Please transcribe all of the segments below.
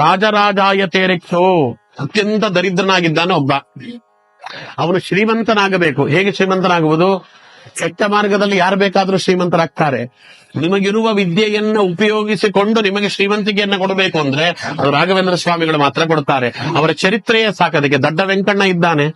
ರಾಜರಾಜಾಯ ತೇರಿಕ್ಷೋ ಅತ್ಯಂತ ದರಿದ್ರನಾಗಿದ್ದಾನೆ ಒಬ್ಬ. ಅವನು ಶ್ರೀಮಂತನಾಗಬೇಕು. ಹೇಗೆ ಶ್ರೀಮಂತನಾಗುವುದು? ಕೆಟ್ಟ ಮಾರ್ಗದಲ್ಲಿ ಯಾರು ಬೇಕಾದ್ರೂ ಶ್ರೀಮಂತರಾಗ್ತಾರೆ. ನಿಮಗಿರುವ ವಿದ್ಯೆಯನ್ನ ಉಪಯೋಗಿಸಿಕೊಂಡು ನಿಮಗೆ ಶ್ರೀಮಂತಿಕೆಯನ್ನ ಕೊಡಬೇಕು ಅಂದ್ರೆ ಅದು ರಾಘವೇಂದ್ರ ಸ್ವಾಮಿಗಳು ಮಾತ್ರ ಕೊಡ್ತಾರೆ. ಅವರ ಚರಿತ್ರೆಯೇ ಸಾಕದಕ್ಕೆ ದಡ್ಡ ವೆಂಕಣ್ಣ ಇದ್ದಾನೆ.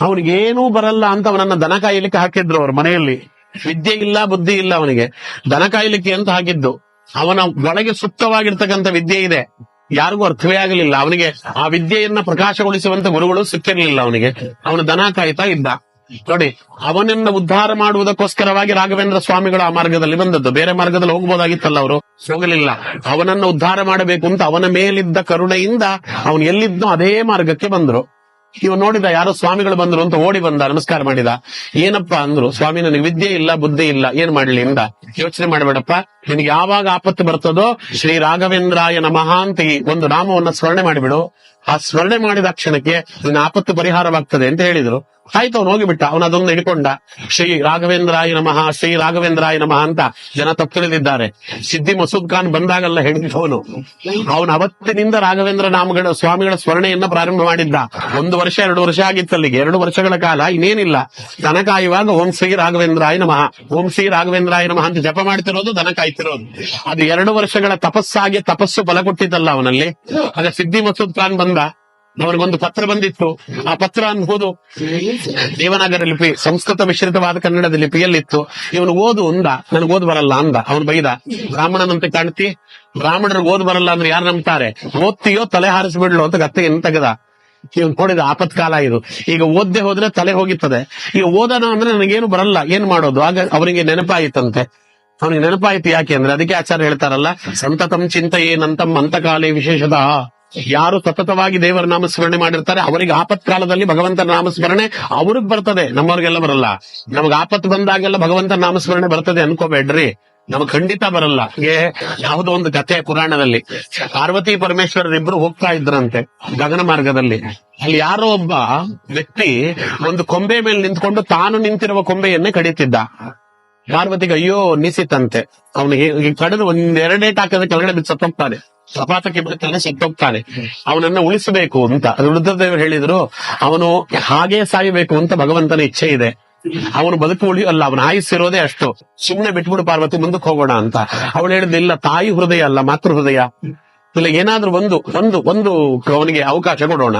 ಅವನಿಗೇನೂ ಬರಲ್ಲ ಅಂತ ಅವನನ್ನ ದನ ಕಾಯಲಿಕ್ಕೆ ಹಾಕಿದ್ರು ಅವ್ರ ಮನೆಯಲ್ಲಿ. ವಿದ್ಯೆ ಇಲ್ಲ, ಬುದ್ಧಿ ಇಲ್ಲ ಅವನಿಗೆ. ದನ ಕಾಯಲಿಕ್ಕೆ ಅಂತ ಹಾಕಿದ್ದು. ಅವನ ಒಳಗೆ ಸುಪ್ತವಾಗಿರ್ತಕ್ಕಂಥ ವಿದ್ಯೆ ಇದೆ. ಯಾರಿಗೂ ಅರ್ಥವೇ ಆಗಲಿಲ್ಲ. ಅವನಿಗೆ ಆ ವಿದ್ಯೆಯನ್ನ ಪ್ರಕಾಶಗೊಳಿಸುವಂತ ಗುರುಗಳು ಸಿಕ್ಕಿರಲಿಲ್ಲ ಅವನಿಗೆ. ಅವನು ದನ ಕಾಯ್ತಾ ಇದ್ದ. ನೋಡಿ, ಅವನನ್ನ ಉದ್ಧಾರ ಮಾಡುವುದಕ್ಕೋಸ್ಕರವಾಗಿ ರಾಘವೇಂದ್ರ ಸ್ವಾಮಿಗಳು ಆ ಮಾರ್ಗದಲ್ಲಿ ಬಂದದ್ದು. ಬೇರೆ ಮಾರ್ಗದಲ್ಲಿ ಹೋಗ್ಬೋದಾಗಿತ್ತಲ್ಲ ಅವರು? ಹೋಗಲಿಲ್ಲ. ಅವನನ್ನ ಉದ್ಧಾರ ಮಾಡಬೇಕು ಅಂತ ಅವನ ಮೇಲಿದ್ದ ಕರುಣೆಯಿಂದ ಅವನು ಎಲ್ಲಿದ್ದೋ ಅದೇ ಮಾರ್ಗಕ್ಕೆ ಬಂದ್ರು. ಇವ ನೋಡಿದ ಯಾರೋ ಸ್ವಾಮಿಗಳು ಬಂದ್ರು ಅಂತ ಓಡಿ ಬಂದ, ನಮಸ್ಕಾರ ಮಾಡಿದ. ಏನಪ್ಪಾ ಅಂದ್ರು, ಸ್ವಾಮಿ ನನಗೆ ವಿದ್ಯೆ ಇಲ್ಲ, ಬುದ್ಧಿ ಇಲ್ಲ, ಏನ್ ಮಾಡ್ಲಿ ಇಂದ? ಯೋಚನೆ ಮಾಡಬೇಡಪ್ಪ. ನಿನಗೆ ಯಾವಾಗ ಆಪತ್ತು ಬರ್ತದೋ, ಶ್ರೀ ರಾಘವೇಂದ್ರಾಯ ನಮಃ ಅಂತ ಒಂದು ನಾಮವನ್ನ ಸ್ಮರಣೆ ಮಾಡಿಬಿಡು. ಆ ಸ್ಮರಣೆ ಮಾಡಿದ ಕ್ಷಣಕ್ಕೆ ನಿನ್ನ ಆಪತ್ತು ಪರಿಹಾರವಾಗ್ತದೆ ಅಂತ ಹೇಳಿದ್ರು. ಆಯ್ತು ಅವನು ಹೋಗಿಬಿಟ್ಟ. ಅವನ ಅದೊಂದು ಹಿಡ್ಕೊಂಡ. ಶ್ರೀ ರಾಘವೇಂದ್ರಾಯ ನಮಃ, ಶ್ರೀ ರಾಘವೇಂದ್ರಾಯ ನಮಃ ಅಂತ ಜನ ತಪ್ಪಿಳಿದಿದ್ದಾರೆ. ಸಿದ್ದಿ ಮಸೂದ್ ಖಾನ್ ಬಂದಾಗಲ್ಲ ಹೇಳಿದವನು ಅವನು? ಅವತ್ತಿನಿಂದ ರಾಘವೇಂದ್ರ ನಾಮಗಳ, ಸ್ವಾಮಿಗಳ ಸ್ಮರಣೆಯನ್ನ ಪ್ರಾರಂಭ ಮಾಡಿದ್ದ. ಒಂದು ವರ್ಷ, ಎರಡು ವರ್ಷ ಆಗಿತ್ತು ಅಲ್ಲಿಗೆ. ಎರಡು ವರ್ಷಗಳ ಕಾಲ, ಇನ್ನೇನಿಲ್ಲ. ದನ ಕಾಯುವಾಗ ಓಂ ಶ್ರೀ ರಾಘವೇಂದ್ರಾಯ ನಮಃ. ಓಂ ಶ್ರೀ ರಾಘವೇಂದ್ರಾಯ ನಮಃ ಅಂತ ಜಪ ಮಾಡ್ತಿರೋದು ದನಕಾಯ್ತಿರೋದು ಅದು ಎರಡು ವರ್ಷಗಳ ತಪಸ್ಸಾಗಿ ತಪಸ್ಸು ಬಲ ಕೊಟ್ಟಿದ್ದಲ್ಲ ಅವನಲ್ಲಿ. ಆಗ ಸಿದ್ದಿ ಮಸೂದ್ ಖಾನ್ ಬಂದ. ಅವನಿಗೊಂದು ಪತ್ರ ಬಂದಿತ್ತು. ಆ ಪತ್ರ ಅನ್ಬೋದು ದೇವನಾಗರ ಲಿಪಿ ಸಂಸ್ಕೃತ ಮಿಶ್ರಿತವಾದ ಕನ್ನಡದ ಲಿಪಿಯಲ್ಲಿತ್ತು ಇವನು ಓದು ಅಂದ. ನನಗೆ ಓದು ಬರಲ್ಲ ಅಂದ. ಅವನು ಬೈದ. ಬ್ರಾಹ್ಮಣನಂತೆ ಕಾಣ್ತಿ? ಬ್ರಾಹ್ಮಣರು ಓದು ಬರಲ್ಲ ಅಂದ್ರೆ ಯಾರು ನಂಬ್ತಾರೆ? ಓದ್ತೀಯೋ ತಲೆ ಹಾರಿಸ್ಬಿಡ್ಲು ಅಂತ ಗತ್ತೆಯನ್ನು ತೆಗೆದ. ಇವನು ನೋಡಿದ ಆಪತ್ಕಾಲ ಇದು. ಈಗ ಓದ್ದೆ ಹೋದ್ರೆ ತಲೆ ಹೋಗಿತ್ತದೆ ಈಗ ಓದೋಣ ಅಂದ್ರೆ ನನಗೇನು ಬರಲ್ಲ. ಏನ್ ಮಾಡೋದು? ಆಗ ಅವನಿಗೆ ನೆನಪಾಯಿತಂತೆ. ಅವನಿಗೆ ನೆನಪಾಯಿತು ಯಾಕೆ ಅಂದ್ರೆ ಅದಕ್ಕೆ ಆಚಾರ್ಯ ಹೇಳ್ತಾರಲ್ಲ, ಸಂತತಂ ಅಂತ ಅಂತಕಾಲೇ ವಿಶೇಷದ ಯಾರು ಸತತವಾಗಿ ದೇವರ ನಾಮಸ್ಮರಣೆ ಮಾಡಿರ್ತಾರೆ, ಅವರಿಗೆ ಆಪತ್ ಕಾಲದಲ್ಲಿ ಭಗವಂತನ ನಾಮಸ್ಮರಣೆ ಅವ್ರಿಗೆ ಬರ್ತದೆ, ನಮ್ಮವ್ರಿಗೆಲ್ಲ ಬರಲ್ಲ. ನಮಗ್ ಆಪತ್ ಬಂದಾಗೆಲ್ಲ ಭಗವಂತನ ನಾಮಸ್ಮರಣೆ ಬರ್ತದೆ ಅನ್ಕೋಬೇಡ್ರಿ. ನಮಗ್ ಖಂಡಿತ ಬರಲ್ಲ. ಯಾವುದೋ ಒಂದು ಕಥೆ ಪುರಾಣದಲ್ಲಿ, ಪಾರ್ವತಿ ಪರಮೇಶ್ವರರಿಬ್ರು ಹೋಗ್ತಾ ಇದ್ರಂತೆ, ಗಗನ ಮಾರ್ಗದಲ್ಲಿ. ಅಲ್ಲಿ ಯಾರೋ ಒಬ್ಬ ವ್ಯಕ್ತಿ ಒಂದು ಕೊಂಬೆ ಮೇಲೆ ನಿಂತ್ಕೊಂಡು ತಾನು ನಿಂತಿರುವ ಕೊಂಬೆಯನ್ನೇ ಕಡಿತಿದ್ದ. ಪಾರ್ವತಿಗೆ ಅಯ್ಯೋ, ನಿಸಿತಂತೆ. ಅವನು ಕಡಿದು ಒಂದ್ ಎರಡೇಟ್ ಹಾಕಿದ್ರೆ ಕೆಳಗಡೆ ಬಿದ್ದು ಸತ್ತೋಗ್ತಾನೆ ಬರ್ತಾನೆ ಸತ್ತೋಗ್ತಾನೆ. ಅವನನ್ನ ಉಳಿಸಬೇಕು ಅಂತ. ಅದು ರುದ್ರದೇವರು ಹೇಳಿದ್ರು ಅವನು ಹಾಗೆ ಸಾಯಬೇಕು ಅಂತ ಭಗವಂತನ ಇಚ್ಛೆ ಇದೆ. ಅವನು ಬದುಕು ಉಳಿಯಲ್ಲ ಅವನ ಆಯುಸ್ಸಿರೋದೇ ಅಷ್ಟು. ಸುಮ್ನೆ ಬಿಟ್ಬಿಡು ಪಾರ್ವತಿ ಮುಂದಕ್ಕೆ ಹೋಗೋಣ ಅಂತ. ಅವಳು ಹೇಳಿದ್ ಇಲ್ಲ ತಾಯಿ ಹೃದಯ ಅಲ್ಲ ಮಾತೃ ಹೃದಯ. ಇಲ್ಲ, ಏನಾದ್ರೂ ಒಂದು ಒಂದು ಒಂದು ಅವನಿಗೆ ಅವಕಾಶ ಕೊಡೋಣ.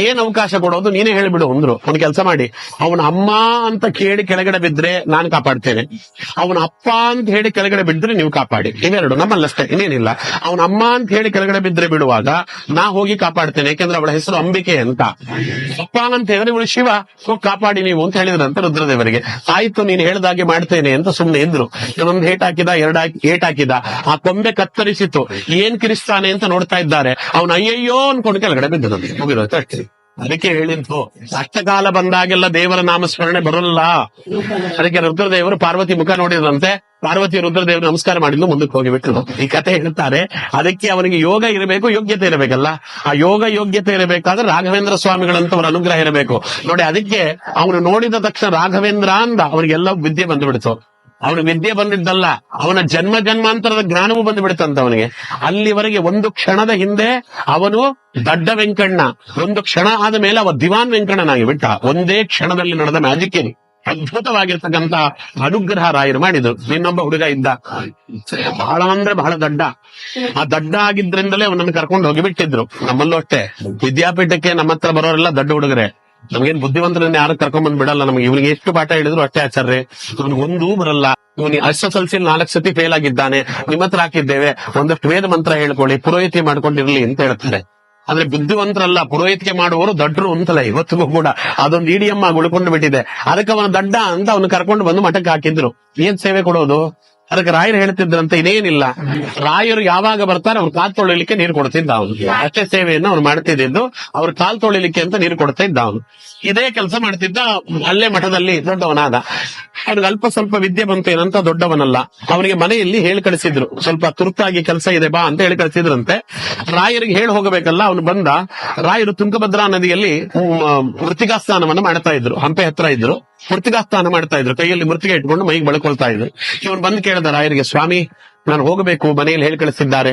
ಏನ್ ಅವಕಾಶ ಕೊಡೋದು ನೀನೇ ಹೇಳಿಬಿಡು ಅಂದ್ರು. ಒಂದು ಕೆಲಸ ಮಾಡಿ. ಅವನ ಅಮ್ಮ ಅಂತ ಕೇಳಿ ಕೆಳಗಡೆ ಬಿದ್ರೆ ನಾನು ಕಾಪಾಡ್ತೇನೆ. ಅವನ ಅಪ್ಪ ಅಂತ ಹೇಳಿ ಕೆಳಗಡೆ ಬಿದ್ರೆ ನೀವು ಕಾಪಾಡಿ. ಇವೆರಡು ನಮ್ಮಲ್ಲಷ್ಟೇ ಇನ್ನೇನಿಲ್ಲ. ಅವನ ಅಮ್ಮ ಅಂತ ಹೇಳಿ ಕೆಳಗಡೆ ಬಿದ್ರೆ ಬಿಡುವಾಗ ನಾ ಹೋಗಿ ಕಾಪಾಡ್ತೇನೆ, ಯಾಕೆಂದ್ರೆ ಅವಳ ಹೆಸರು ಅಂಬಿಕೆ ಅಂತ. ಅಪ್ಪ ಅಂತ ಹೇಳಿದ್ರೆ ಇವಳು ಶಿವ ಕಾಪಾಡಿ ನೀವು ಅಂತ ಹೇಳಿದ್ರಂತ ರುದ್ರದೇವರಿಗೆ, ಆಯ್ತು, ನೀನು ಹೇಳ್ದಾಗೆ ಮಾಡ್ತೇನೆ ಅಂತ ಸುಮ್ಮನೆ ಇದ್ರು ಏಟ್ ಹಾಕಿದ, ಎರಡ್ ಏಟ್ ಹಾಕಿದ. ಆ ಕೊಂಬೆ ಕತ್ತರಿಸಿತ್ತು. ಏನ್ ಕಿರಿಸ್ತಾನೆ ಅಂತ ನೋಡ್ತಾ ಇದ್ದಾರೆ. ಅವನು ಅಯ್ಯಯ್ಯೋ ಅನ್ಕೊಂಡು ಕೆಳಗಡೆ ಬಿದ್ದದಂತೆ ಮುಗಿರೋಯ್ತು ಅಷ್ಟೇ ಅದಕ್ಕೆ ಹೇಳಿದ್ದು ಅಷ್ಟಕಾಲ ಬಂದಾಗೆಲ್ಲ ದೇವರ ನಾಮಸ್ಮರಣೆ ಬರಲ್ಲ. ಅದಕ್ಕೆ ರುದ್ರದೇವರು ಪಾರ್ವತಿ ಮುಖ ನೋಡಿದ್ರಂತೆ ಪಾರ್ವತಿ ರುದ್ರದೇವರು ನಮಸ್ಕಾರ ಮಾಡಿದ್ಲು ಮುಂದಕ್ಕೆ ಹೋಗಿಬಿಟ್ರು ಈ ಕಥೆ ಹೇಳ್ತಾರೆ, ಅದಕ್ಕೆ ಅವನಿಗೆ ಯೋಗ ಇರಬೇಕು, ಯೋಗ್ಯತೆ ಇರಬೇಕಲ್ಲ. ಆ ಯೋಗ ಯೋಗ್ಯತೆ ಇರಬೇಕಾದ್ರೆ ರಾಘವೇಂದ್ರ ಸ್ವಾಮಿಗಳಂತವರ ಅನುಗ್ರಹ ಇರಬೇಕು. ನೋಡಿ, ಅದಕ್ಕೆ ಅವನು ನೋಡಿದ ತಕ್ಷಣ ರಾಘವೇಂದ್ರ ಅಂದ, ಅವರಿಗೆಲ್ಲ ವಿದ್ಯೆ ಬಂದ್ಬಿಡ್ತು ಅವನು ವಿದ್ಯೆ ಬಂದಿದ್ದಲ್ಲ, ಅವನ ಜನ್ಮ ಜನ್ಮಾಂತರದ ಜ್ಞಾನವೂ ಬಂದು ಬಿಡುತ್ತಂತ ಅವನಿಗೆ ಅಲ್ಲಿವರೆಗೆ ಒಂದು ಕ್ಷಣದ ಹಿಂದೆ ಅವನು ದಡ್ಡ ವೆಂಕಣ್ಣ, ಒಂದು ಕ್ಷಣ ಆದ ಮೇಲೆ ಅವ ದಿವಾನ್ ವೆಂಕಣ್ಣನಾಗಿ ಬಿಟ್ಟ. ಒಂದೇ ಕ್ಷಣದಲ್ಲಿ ನಡೆದ ಮ್ಯಾಜಿಕ್ ಏನು ಅದ್ಭುತವಾಗಿರ್ತಕ್ಕಂತ ಅನುಗ್ರಹ ರಾಯರು ಮಾಡಿದ್ರು ಇನ್ನೊಬ್ಬ ಹುಡುಗ ಇದ್ದ. ಬಹಳ ಅಂದ್ರೆ ಬಹಳ ದಡ್ಡ. ಆ ದಡ್ಡ ಆಗಿದ್ರಿಂದಲೇ ಅವನನ್ನು ಕರ್ಕೊಂಡು ಹೋಗಿ ಬಿಟ್ಟಿದ್ರು ನಮ್ಮಲ್ಲೂ ಅಷ್ಟೇ. ವಿದ್ಯಾಪೀಠಕ್ಕೆ ನಮ್ಮ ಹತ್ರ ಬರೋರೆಲ್ಲ ದಡ್ಡ ಹುಡುಗರೆ. ನಮ್ಗೇನ್ ಬುದ್ಧಿವಂತನನ್ನ ಯಾರು ಕರ್ಕೊಂಡ್ ಬಂದ್ ಬಿಡಲ್ಲ ನಮ್ಗೆ. ಇವ್ರಿಗೆ ಎಷ್ಟು ಪಾಠ ಹೇಳಿದ್ರು ಅಷ್ಟೇ ಆಚಾರ್ಯ ಇವನಿಗೆ ಒಂದೂ ಬರಲ್ಲ. ಇವನಿಗೆ ಎಸ್ ಸಲ್ಸಿ ನಾಲ್ಕು ಸತಿ ಫೇಲ್ ಆಗಿದ್ದಾನೆ. ನಿಮ್ಮ ಹತ್ರ ಹಾಕಿದ್ದೇವೆ. ಒಂದಷ್ಟು ವೇದ ಮಂತ್ರ ಹೇಳ್ಕೊಳ್ಳಿ. ಪುರೋಹಿತಿ ಮಾಡ್ಕೊಂಡಿರ್ಲಿ ಅಂತ ಹೇಳ್ತಾರೆ. ಆದ್ರೆ ಬುದ್ಧಿವಂತರಲ್ಲ. ಪುರೋಹಿತಿಕೆ ಮಾಡುವವರು ದಡ್ರು ಅಂತಲ್ಲ. ಇವತ್ತಿಗೂ ಕೂಡ ಅದೊಂದು ಇಡಿಯಮ್ಮ ಉಳ್ಕೊಂಡು ಬಿಟ್ಟಿದೆ. ಅದಕ್ಕೆ ಅವನ ದಡ್ಡ ಅಂತ ಅವನು ಕರ್ಕೊಂಡು ಬಂದು ಮಠಕ್ಕೆ ಹಾಕಿದ್ರು. ಏನ್ ಸೇವೆ ಕೊಡೋದು? ಅದಕ್ಕೆ ರಾಯರು ಹೇಳ್ತಿದ್ರಂತ ಇದೇನಿಲ್ಲ ರಾಯರು ಯಾವಾಗ ಬರ್ತಾರೆ ಅವ್ರು ಕಾಲ್ ತೊಳಿಲಿಕ್ಕೆ ನೀರು ಕೊಡ್ತಿದ್ದ ಅವನು. ಅಷ್ಟೇ ಸೇವೆಯನ್ನು ಅವ್ರು ಮಾಡ್ತಿದ್ದು ಅವ್ರು ಕಾಲ್ ತೊಳಿಲಿಕ್ಕೆ ಅಂತ ನೀರು ಕೊಡ್ತಾ ಇದ್ದ ಅವನು. ಇದೇ ಕೆಲಸ ಮಾಡ್ತಿದ್ದ ಅಲ್ಲೇ ಮಠದಲ್ಲಿ ದೊಡ್ಡವನಾದ. ಅವ್ನಿಗೆ ಅಲ್ಪ ಸ್ವಲ್ಪ ವಿದ್ಯೆ ಬಂತು ಏನಂತ ದೊಡ್ಡವನಲ್ಲ. ಅವನಿಗೆ ಮನೆಯಲ್ಲಿ ಹೇಳಿ ಕಳಿಸಿದ್ರು. ಸ್ವಲ್ಪ ತುರ್ತಾಗಿ ಕೆಲಸ ಇದೆ ಬಾ ಅಂತ ಹೇಳಿ ಕಳಿಸಿದ್ರಂತೆ. ರಾಯರಿಗೆ ಹೇಳಿ ಹೋಗಬೇಕಲ್ಲ ಅವನು ಬಂದ. ರಾಯರು ತುಂಗಭದ್ರಾ ನದಿಯಲ್ಲಿ ಮ್, ಮೃತ್ತಿಕಾ ಸ್ನಾನವನ್ನ ಮಾಡ್ತಾ ಇದ್ರು. ಹಂಪೆ ಹತ್ರ ಇದ್ರು. ಮೃತ್ತಿಕಾ ಸ್ನಾನ ಮಾಡ್ತಾ ಇದ್ರು. ಕೈಯಲ್ಲಿ ಮೃತಿಗೆ ಇಟ್ಕೊಂಡು ಮೈಗೆ ಬಳ್ಕೊಳ್ತಾ ಇದ್ರು. ಇವನು ಬಂದು ಕೇಳಿದ ರಾಯರಿಗೆ, ಸ್ವಾಮಿ, ನಾನು ಹೋಗಬೇಕು, ಮನೆಯಲ್ಲಿ ಹೇಳಿ ಕಳಿಸಿದ್ದಾರೆ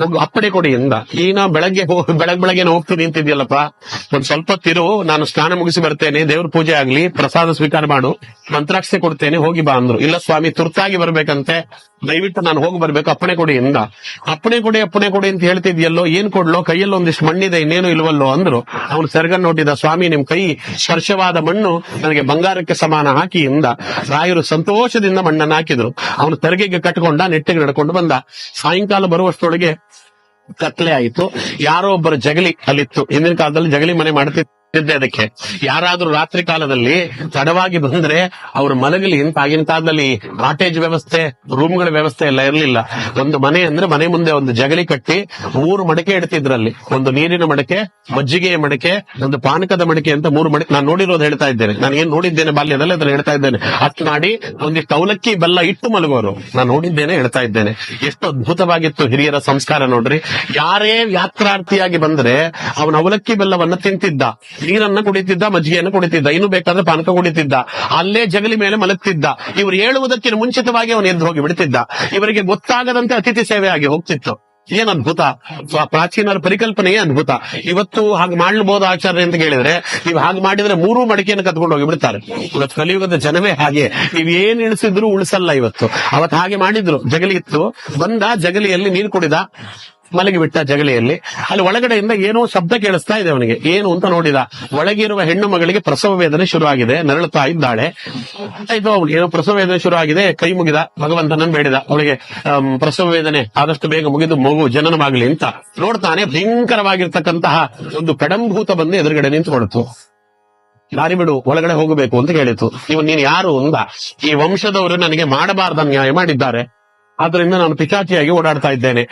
ನಮ್ಗೆ ಅಪ್ಪಣೆ ಕೊಡಿ ಎಂದ. ಈಗ ಬೆಳಗ್ಗೆ ಬೆಳಗ್ಗೆ ಬೆಳಗ್ ಬೆಳಗ್ಗೆ ಹೋಗ್ತೀನಿ ಅಂತಿದ್ಯಲ್ಲಪ್ಪ. ಒಂದ್ ಸ್ವಲ್ಪ ತಿರು, ನಾನು ಸ್ನಾನ ಮುಗಿಸಿ ಬರ್ತೇನೆ, ದೇವ್ರ ಪೂಜೆ ಆಗ್ಲಿ, ಪ್ರಸಾದ ಸ್ವೀಕಾರ ಮಾಡು ಮಂತ್ರಾಕ್ಷೆ ಕೊಡ್ತೇನೆ, ಹೋಗಿ ಬಾ ಅಂದ್ರು. ಇಲ್ಲ ಸ್ವಾಮಿ, ತುರ್ತಾಗಿ ಬರ್ಬೇಕಂತೆ. ದಯವಿಟ್ಟು ನಾನು ಹೋಗಿ ಬರ್ಬೇಕು. ಅಪ್ಪಣೆ ಕೊಡಿ ಎಂದ. ಅಪ್ಪಣೆ ಕೊಡಿ ಅಪ್ಪಣೆ ಕೊಡಿ ಅಂತ ಹೇಳ್ತಿದ್ಯಲ್ಲೋ, ಏನ್ ಕೊಡ್ಲೋ? ಕೈಯಲ್ಲಿ ಒಂದಿಷ್ಟು ಮಣ್ಣಿದೆ, ಇನ್ನೇನು ಇಲ್ವಲ್ಲೋ ಅಂದ್ರು, ಅವನು ಸೆರಗನ್ ನೋಡಿದ ಸ್ವಾಮಿ ನಿಮ್ ಕೈ ಸ್ಪರ್ಶವಾದ ಮಣ್ಣು ನನಗೆ ಬಂಗಾರಕ್ಕೆ ಸಮಾನ ಹಾಕಿ ಎಂದ. ರಾಯರು ಸಂತೋಷದಿಂದ ಮಣ್ಣನ್ನು ಹಾಕಿದ್ರು. ಅವನು ತೆರಿಗೆಗೆ ಕಟ್ಕೊಂಡ, ನೆಟ್ಟಿಗೆ ನಡ್ಕೊಂಡು ಬಂದ. ಸಾಯಂಕಾಲ ಬರುವಷ್ಟೊಳಗೆ ಕತ್ಲೆ ಆಯಿತು. ಯಾರೋ ಒಬ್ಬರು ಜಗಲಿ ಅಲ್ಲಿತ್ತು. ಹಿಂದಿನ ಕಾಲದಲ್ಲಿ ಜಗಲಿ ಮನೆ ಮಾಡ್ತಿದ್ದೆ ಅದಕ್ಕೆ. ಯಾರಾದ್ರೂ ರಾತ್ರಿ ಕಾಲದಲ್ಲಿ ತಡವಾಗಿ ಬಂದ್ರೆ ಅವ್ರ ಮಲಗಲಿ ಕಾಲದಲ್ಲಿ ಕಾಟೇಜ್ ವ್ಯವಸ್ಥೆ ರೂಮ್ಗಳ ವ್ಯವಸ್ಥೆ ಎಲ್ಲ ಇರಲಿಲ್ಲ. ಒಂದು ಮನೆ ಅಂದ್ರೆ ಮನೆ ಮುಂದೆ ಒಂದು ಜಗಲಿ ಕಟ್ಟಿ ಮೂರು ಮಡಕೆ ಇಡ್ತಿದ್ರಲ್ಲಿ. ಒಂದು ನೀರಿನ ಮಡಕೆ, ಮಜ್ಜಿಗೆಯ ಮಡಕೆ, ಒಂದು ಪಾನಕದ ಮಡಕೆ ಅಂತ ಮೂರು ಮಡಕೆ. ನಾನು ನೋಡಿರೋದು ಹೇಳ್ತಾ ಇದ್ದೇನೆ. ನಾನು ಏನ್ ನೋಡಿದ್ದೇನೆ ಬಾಲ್ಯದಲ್ಲಿ ಅದನ್ನ ಹೇಳ್ತಾ ಇದ್ದೇನೆ. ಅಷ್ಟು ಮಾಡಿ ಒಂದಿಷ್ಟು ಅವಲಕ್ಕಿ ಬೆಲ್ಲ ಇಟ್ಟು ಮಲಗೋರು. ನಾನು ನೋಡಿದ್ದೇನೆ ಹೇಳ್ತಾ ಇದ್ದೇನೆ. ಎಷ್ಟು ಅದ್ಭುತವಾಗಿತ್ತು ಹಿರಿಯರ ಸಂಸ್ಕಾರ ನೋಡ್ರಿ. ಯಾರೇ ಯಾತ್ರಾರ್ಥಿಯಾಗಿ ಬಂದ್ರೆ ಅವನ ಅವಲಕ್ಕಿ ಬೆಲ್ಲವನ್ನ ತಿಂತಿದ್ದ. ನೀರನ್ನ ಕುಡಿತಿದ್ದ, ಮಜ್ಜಿಗೆಯನ್ನು ಕುಡಿತಿದ್ದ, ಇನ್ನು ಬೇಕಾದ್ರೆ ಪಾನಕ ಕುಡಿತಿದ್ದ, ಅಲ್ಲೇ ಜಗಲಿ ಮೇಲೆ ಮಲಗ್ತಿದ್ದ, ಇವರು ಹೇಳುವುದಕ್ಕಿಂತ ಮುಂಚಿತವಾಗಿ ಅವನು ಎದ್ದು ಹೋಗಿ ಬಿಡ್ತಿದ್ದ. ಇವರಿಗೆ ಗೊತ್ತಾಗದಂತೆ ಅತಿಥಿ ಸೇವೆ ಆಗಿ ಹೋಗ್ತಿತ್ತು. ಏನ್ ಅದ್ಭುತ? ಪ್ರಾಚೀನರ ಪರಿಕಲ್ಪನೆಯೇ ಅದ್ಭುತ. ಇವತ್ತು ಹಾಗೆ ಮಾಡ್ಲಬಹುದು ಆಚಾರ್ಯ ಅಂತ ಕೇಳಿದ್ರೆ, ನೀವು ಹಾಗೆ ಮಾಡಿದ್ರೆ ಮೂರು ಮಡಿಕೆಯನ್ನು ಕತ್ಕೊಂಡು ಹೋಗಿ ಬಿಡ್ತಾರೆ. ಇವತ್ತು ಕಲಿಯುಗದ ಜನವೇ ಹಾಗೆ. ನೀವ್ ಏನ್ ಇಳಿಸಿದ್ರು ಉಳಿಸಲ್ಲ ಇವತ್ತು. ಅವತ್ತು ಹಾಗೆ ಮಾಡಿದ್ರು. ಜಗಲಿ ಇತ್ತು. ಬಂದ ಜಗಲಿಯಲ್ಲಿ ನೀರು ಕುಡಿದ. ಮಲಗಿ ಬಿಟ್ಟ ಜಗಲಿಯಲ್ಲಿ. ಅಲ್ಲಿ ಒಳಗಡೆಯಿಂದ ಏನೋ ಶಬ್ದ ಕೇಳಿಸ್ತಾ ಇದೆ ಅವನಿಗೆ. ಏನು ಅಂತ ನೋಡಿದ. ಒಳಗಿರುವ ಹೆಣ್ಣು ಮಗಳಿಗೆ ಪ್ರಸವ ವೇದನೆ ಶುರು ಆಗಿದೆ ನರಳುತ್ತಾ ಇದ್ದಾಳೆ. ಅವಳು ಏನೋ ಪ್ರಸವ ವೇದನೆ ಶುರು ಆಗಿದೆ ಕೈ ಮುಗಿದ. ಭಗವಂತನನ್ನು ಬೇಡಿದ. ಅವಳಿಗೆ ಪ್ರಸವ ವೇದನೆ ಆದಷ್ಟು ಬೇಗ ಮುಗಿದು ಮಗು ಜನನವಾಗಲಿ ಅಂತ ನೋಡ್ತಾನೆ. ಭಯಂಕರವಾಗಿರ್ತಕ್ಕಂತಹ ಒಂದು ಪೆಡಂಭೂತ ಬಂದು ಎದುರುಗಡೆ ನಿಂತುಕೊಳ್ತು. ದಾರಿ ಬಿಡು, ಒಳಗಡೆ ಹೋಗಬೇಕು ಅಂತ ಹೇಳಿತು ನೀವು ನೀನ್ ಯಾರು ಅಂದ ಈ ವಂಶದವರು ನನಗೆ ಮಾಡಬಾರ್ದ ನ್ಯಾಯ ಮಾಡಿದ್ದಾರೆ. ಆದ್ರಿಂದ ನಾನು ಪಿಚಾಚಿಯಾಗಿ ಓಡಾಡ್ತಾ ಇದ್ದೇನೆ.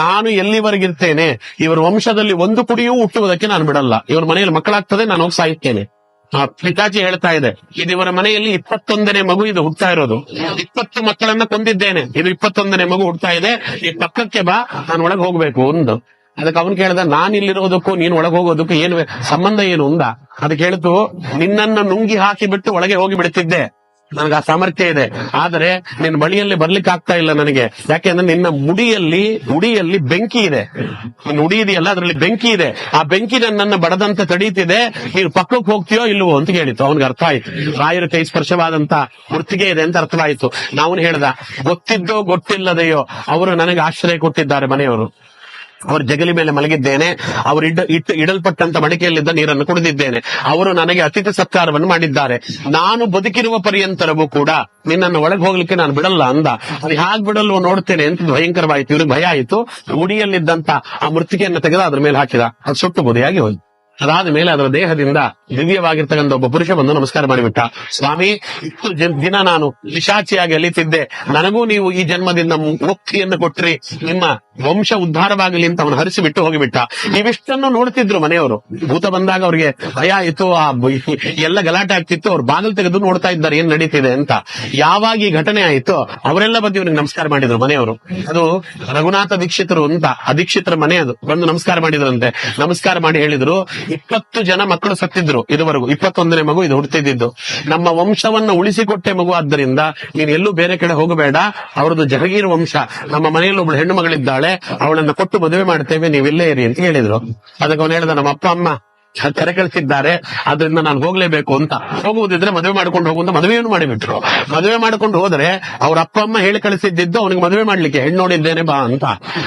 ನಾನು ಎಲ್ಲಿವರೆಗಿರ್ತೇನೆ ಇವರ ವಂಶದಲ್ಲಿ ಒಂದು ಕುಡಿಯೂ ಹುಟ್ಟುವುದಕ್ಕೆ ನಾನು ಬಿಡಲ್ಲ. ಇವರ ಮನೆಯಲ್ಲಿ ಮಕ್ಕಳಾಗ್ತದೆ, ನಾನು ಹೋಗಿ ಆ ಪಿತಾಚಿ ಹೇಳ್ತಾ ಇದೆ, ಇದು ಇವರ ಮನೆಯಲ್ಲಿ ಇಪ್ಪತ್ತೊಂದನೇ ಮಗು ಇದು ಹುಟ್ಟಾ ಇರೋದು. ಇಪ್ಪತ್ತು ಮಕ್ಕಳನ್ನ ಕೊಂದಿದ್ದೇನೆ, ಇದು ಇಪ್ಪತ್ತೊಂದನೇ ಮಗು ಹುಟ್ಟಾ ಇದೆ. ಈ ಪಕ್ಕಕ್ಕೆ ಬಾ, ನಾನು ಒಳಗೆ ಹೋಗ್ಬೇಕು ಒಂದು. ಅದಕ್ಕೆ ಅವನು ಕೇಳ್ದ, ನಾನ್ ಇಲ್ಲಿರೋದಕ್ಕೂ ನೀನ್ ಒಳಗೆ ಹೋಗೋದಕ್ಕೂ ಏನು ಸಂಬಂಧ ಏನು ಉಂದ? ಅದಕ್ಕೆ ಹೇಳ್ತು, ನಿನ್ನನ್ನ ನುಂಗಿ ಹಾಕಿ ಬಿಟ್ಟು ಒಳಗೆ ಹೋಗಿ ಬಿಡ್ತಿದ್ದೆ. ನನಗೆ ಆ ಸಾಮರ್ಥ್ಯ ಇದೆ. ಆದರೆ ನಿನ್ನ ಬಳಿಯಲ್ಲಿ ಬರ್ಲಿಕ್ಕೆ ಆಗ್ತಾ ಇಲ್ಲ ನನಗೆ. ಯಾಕೆಂದ್ರೆ ನಿನ್ನ ಮುಡಿಯಲ್ಲಿ ಉಡಿಯಲ್ಲಿ ಬೆಂಕಿ ಇದೆ. ನಿನ್ನ ಉಡಿ ಇದೆಯಲ್ಲ ಅದರಲ್ಲಿ ಬೆಂಕಿ ಇದೆ. ಆ ಬೆಂಕಿ ನನ್ನನ್ನು ಬಡದಂತ ತಡೀತಿದೆ. ನೀನು ಪಕ್ಕಕ್ಕೆ ಹೋಗ್ತೀಯೋ ಇಲ್ವೋ ಅಂತ ಹೇಳಿತ್ತು ಅವನಿಗೆ ಅರ್ಥ ಆಯ್ತು. ರಾಯರ ಕೈ ಸ್ಪರ್ಶವಾದಂತ ಮೃತ್ತಿಗೆ ಇದೆ ಅಂತ ಅರ್ಥವಾಯಿತು ನಾವು ಹೇಳ್ದ, ಗೊತ್ತಿದ್ದೋ ಗೊತ್ತಿಲ್ಲದೆಯೋ ಅವರು ನನಗೆ ಆಶ್ರಯ ಕೊಟ್ಟಿದ್ದಾರೆ ಮನೆಯವರು. ಅವರ ಜಗಲಿ ಮೇಲೆ ಮಲಗಿದ್ದೇನೆ, ಅವರು ಇಟ್ಟು ಇಡಲ್ಪಟ್ಟಂತ ಮಡಿಕೆಯಲ್ಲಿದ್ದ ನೀರನ್ನು ಕುಡಿದಿದ್ದೇನೆ. ಅವರು ನನಗೆ ಅತಿಥಿ ಸತ್ಕಾರವನ್ನು ಮಾಡಿದ್ದಾರೆ. ನಾನು ಬದುಕಿರುವ ಪರ್ಯಂತರವೂ ಕೂಡ ನಿನ್ನನ್ನು ಒಳಗೆ ಹೋಗ್ಲಿಕ್ಕೆ ನಾನು ಬಿಡಲ್ಲ ಅಂದ. ಅದು ಹಾಗೆ ಬಿಡಲ್ವೋ ನೋಡ್ತೇನೆ ಅಂತ ಭಯಂಕರವಾಯಿತು, ಇವ್ರಿಗೆ ಭಯ ಆಯಿತು. ಉಡಿಯಲ್ಲಿದ್ದಂತ ಆ ಮೃತಿಕೆಯನ್ನು ತೆಗೆದ ಅದ್ರ ಮೇಲೆ ಹಾಕಿದ. ಅದು ಸುಟ್ಟು ಬುದಿಯಾಗಿ ಹೋಯ್ತು. ಅದಾದ ಮೇಲೆ ಅದರ ದೇಹದಿಂದ ದಿವ್ಯವಾಗಿರ್ತಕ್ಕಂಥ ಒಬ್ಬ ಪುರುಷ ಬಂದು ನಮಸ್ಕಾರ ಮಾಡಿಬಿಟ್ಟ. ಸ್ವಾಮಿ, ಇಷ್ಟು ದಿನ ನಾನು ನಿಶಾಚಿಯಾಗಿ ಅಲಿತಿದ್ದೆ. ನನಗೂ ನೀವು ಈ ಜನ್ಮದಿಂದ ಮುಕ್ತಿಯನ್ನು ಕೊಟ್ರಿ. ನಿಮ್ಮ ವಂಶ ಉದ್ಧಾರವಾಗಲಿ ಅಂತ ಅವನು ಹರಿಸಿಬಿಟ್ಟು ಹೋಗಿಬಿಟ್ಟ. ಇವಿಷ್ಟನ್ನು ನೋಡ್ತಿದ್ರು ಮನೆಯವರು. ಭೂತ ಬಂದಾಗ ಅವ್ರಿಗೆ ಭಯ ಆಯಿತು, ಆ ಎಲ್ಲ ಗಲಾಟೆ ಆಗ್ತಿತ್ತು. ಅವ್ರು ಬಾಗಿಲು ತೆಗೆದು ನೋಡ್ತಾ ಇದ್ದಾರೆ, ಏನ್ ನಡೀತಿದೆ ಅಂತ. ಯಾವಾಗ ಈ ಘಟನೆ ಆಯಿತು, ಅವರೆಲ್ಲ ಬಂದು ಇವ್ರಿಗೆ ನಮಸ್ಕಾರ ಮಾಡಿದ್ರು ಮನೆಯವರು. ಅದು ರಘುನಾಥ ದೀಕ್ಷಿತರು ಅಂತ ಅದೀಕ್ಷಿತರ ಮನೆ ಅದು. ಬಂದು ನಮಸ್ಕಾರ ಮಾಡಿದ್ರಂತೆ. ನಮಸ್ಕಾರ ಮಾಡಿ ಹೇಳಿದ್ರು ಇಪ್ಪತ್ತು ಜನ ಮಕ್ಕಳು ಸತ್ತಿದ್ರು ಇದುವರೆಗೂ. ಇಪ್ಪತ್ತೊಂದನೇ ಮಗು ಇದು ಹುಡ್ತಿದ್ದು ನಮ್ಮ ವಂಶವನ್ನ ಉಳಿಸಿಕೊಟ್ಟೆ ಮಗು ಆದ್ದರಿಂದ ನೀನು ಎಲ್ಲೂ ಬೇರೆ ಕಡೆ ಹೋಗಬೇಡ. ಅವ್ರದ್ದು ಜಹಗೀರ್ ವಂಶ. ನಮ್ಮ ಮನೆಯಲ್ಲಿ ಒಬ್ಳು ಹೆಣ್ಣು ಮಗಳಿದ್ದಾಳೆ. ಅವಳನ್ನ ಕೊಟ್ಟು ಮದುವೆ ಮಾಡ್ತೇವೆ. ನೀವಿಲ್ಲೇ ಇರಿ ಅಂತ ಹೇಳಿದ್ರು. ಅದಕ್ಕೆ ಅವನು ಹೇಳಿದ, ನಮ್ಮ ಅಪ್ಪ, ಅಮ್ಮ ಕರೆ ಕಳಿಸಿದ್ದಾರೆ ಅದರಿಂದ ನಾನು ಹೋಗ್ಲೇಬೇಕು ಅಂತ. ಹೋಗುವುದಿದ್ರೆ ಮದುವೆ ಮಾಡ್ಕೊಂಡು ಹೋಗುವಂತ ಮದುವೆಯನ್ನು ಮಾಡಿಬಿಟ್ರು. ಮದುವೆ ಮಾಡ್ಕೊಂಡು ಹೋದ್ರೆ ಅವ್ರ ಅಪ್ಪ ಅಮ್ಮ ಹೇಳಿ ಕಳಿಸಿದ್ದು ಅವನಿಗೆ ಮದುವೆ ಮಾಡ್ಲಿಕ್ಕೆ, ಹೆಣ್ಣು ನೋಡಿದ್ದೇನೆ ಬಾ ಅಂತ.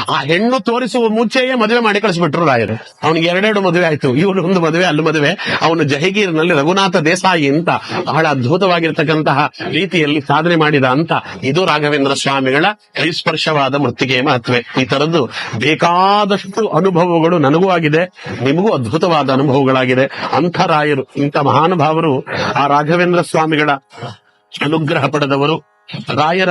ಆ ಹೆಣ್ಣು ತೋರಿಸುವ ಮುಂಚೆಯೇ ಮದುವೆ ಮಾಡಿ ಕಳಿಸ್ಬಿಟ್ರು ರಾಯರು. ಅವನಿಗೆ ಎರಡೆರಡು ಮದುವೆ ಆಯ್ತು. ಇವನು ಒಂದು ಮದುವೆ, ಅಲ್ಲಿ ಮದುವೆ. ಅವನು ಜಹಗೀರ್ನಲ್ಲಿ ರಘುನಾಥ ದೇಸಾಯಿ ಅಂತ ಬಹಳ ಅದ್ಭುತವಾಗಿರ್ತಕ್ಕಂತಹ ರೀತಿಯಲ್ಲಿ ಸಾಧನೆ ಮಾಡಿದ ಅಂತ. ಇದು ರಾಘವೇಂದ್ರ ಸ್ವಾಮಿಗಳ ಕೈಸ್ಪರ್ಶವಾದ ಮೃತ್ತಿಗೆ ಮಹತ್ವೆ. ಈ ತರದ್ದು ಬೇಕಾದಷ್ಟು ಅನುಭವಗಳು ನನಗೂ ಆಗಿದೆ. ನಿಮಗೂ ಅದ್ಭುತವಾದ ಅನುಭವಗಳಾಗಿದೆ ಅಂಥ ರಾಯರು ಇಂಥ ಮಹಾನುಭಾವರು, ಆ ರಾಘವೇಂದ್ರ ಸ್ವಾಮಿಗಳ ಅನುಗ್ರಹ ಪಡೆದವರು, ರಾಯರ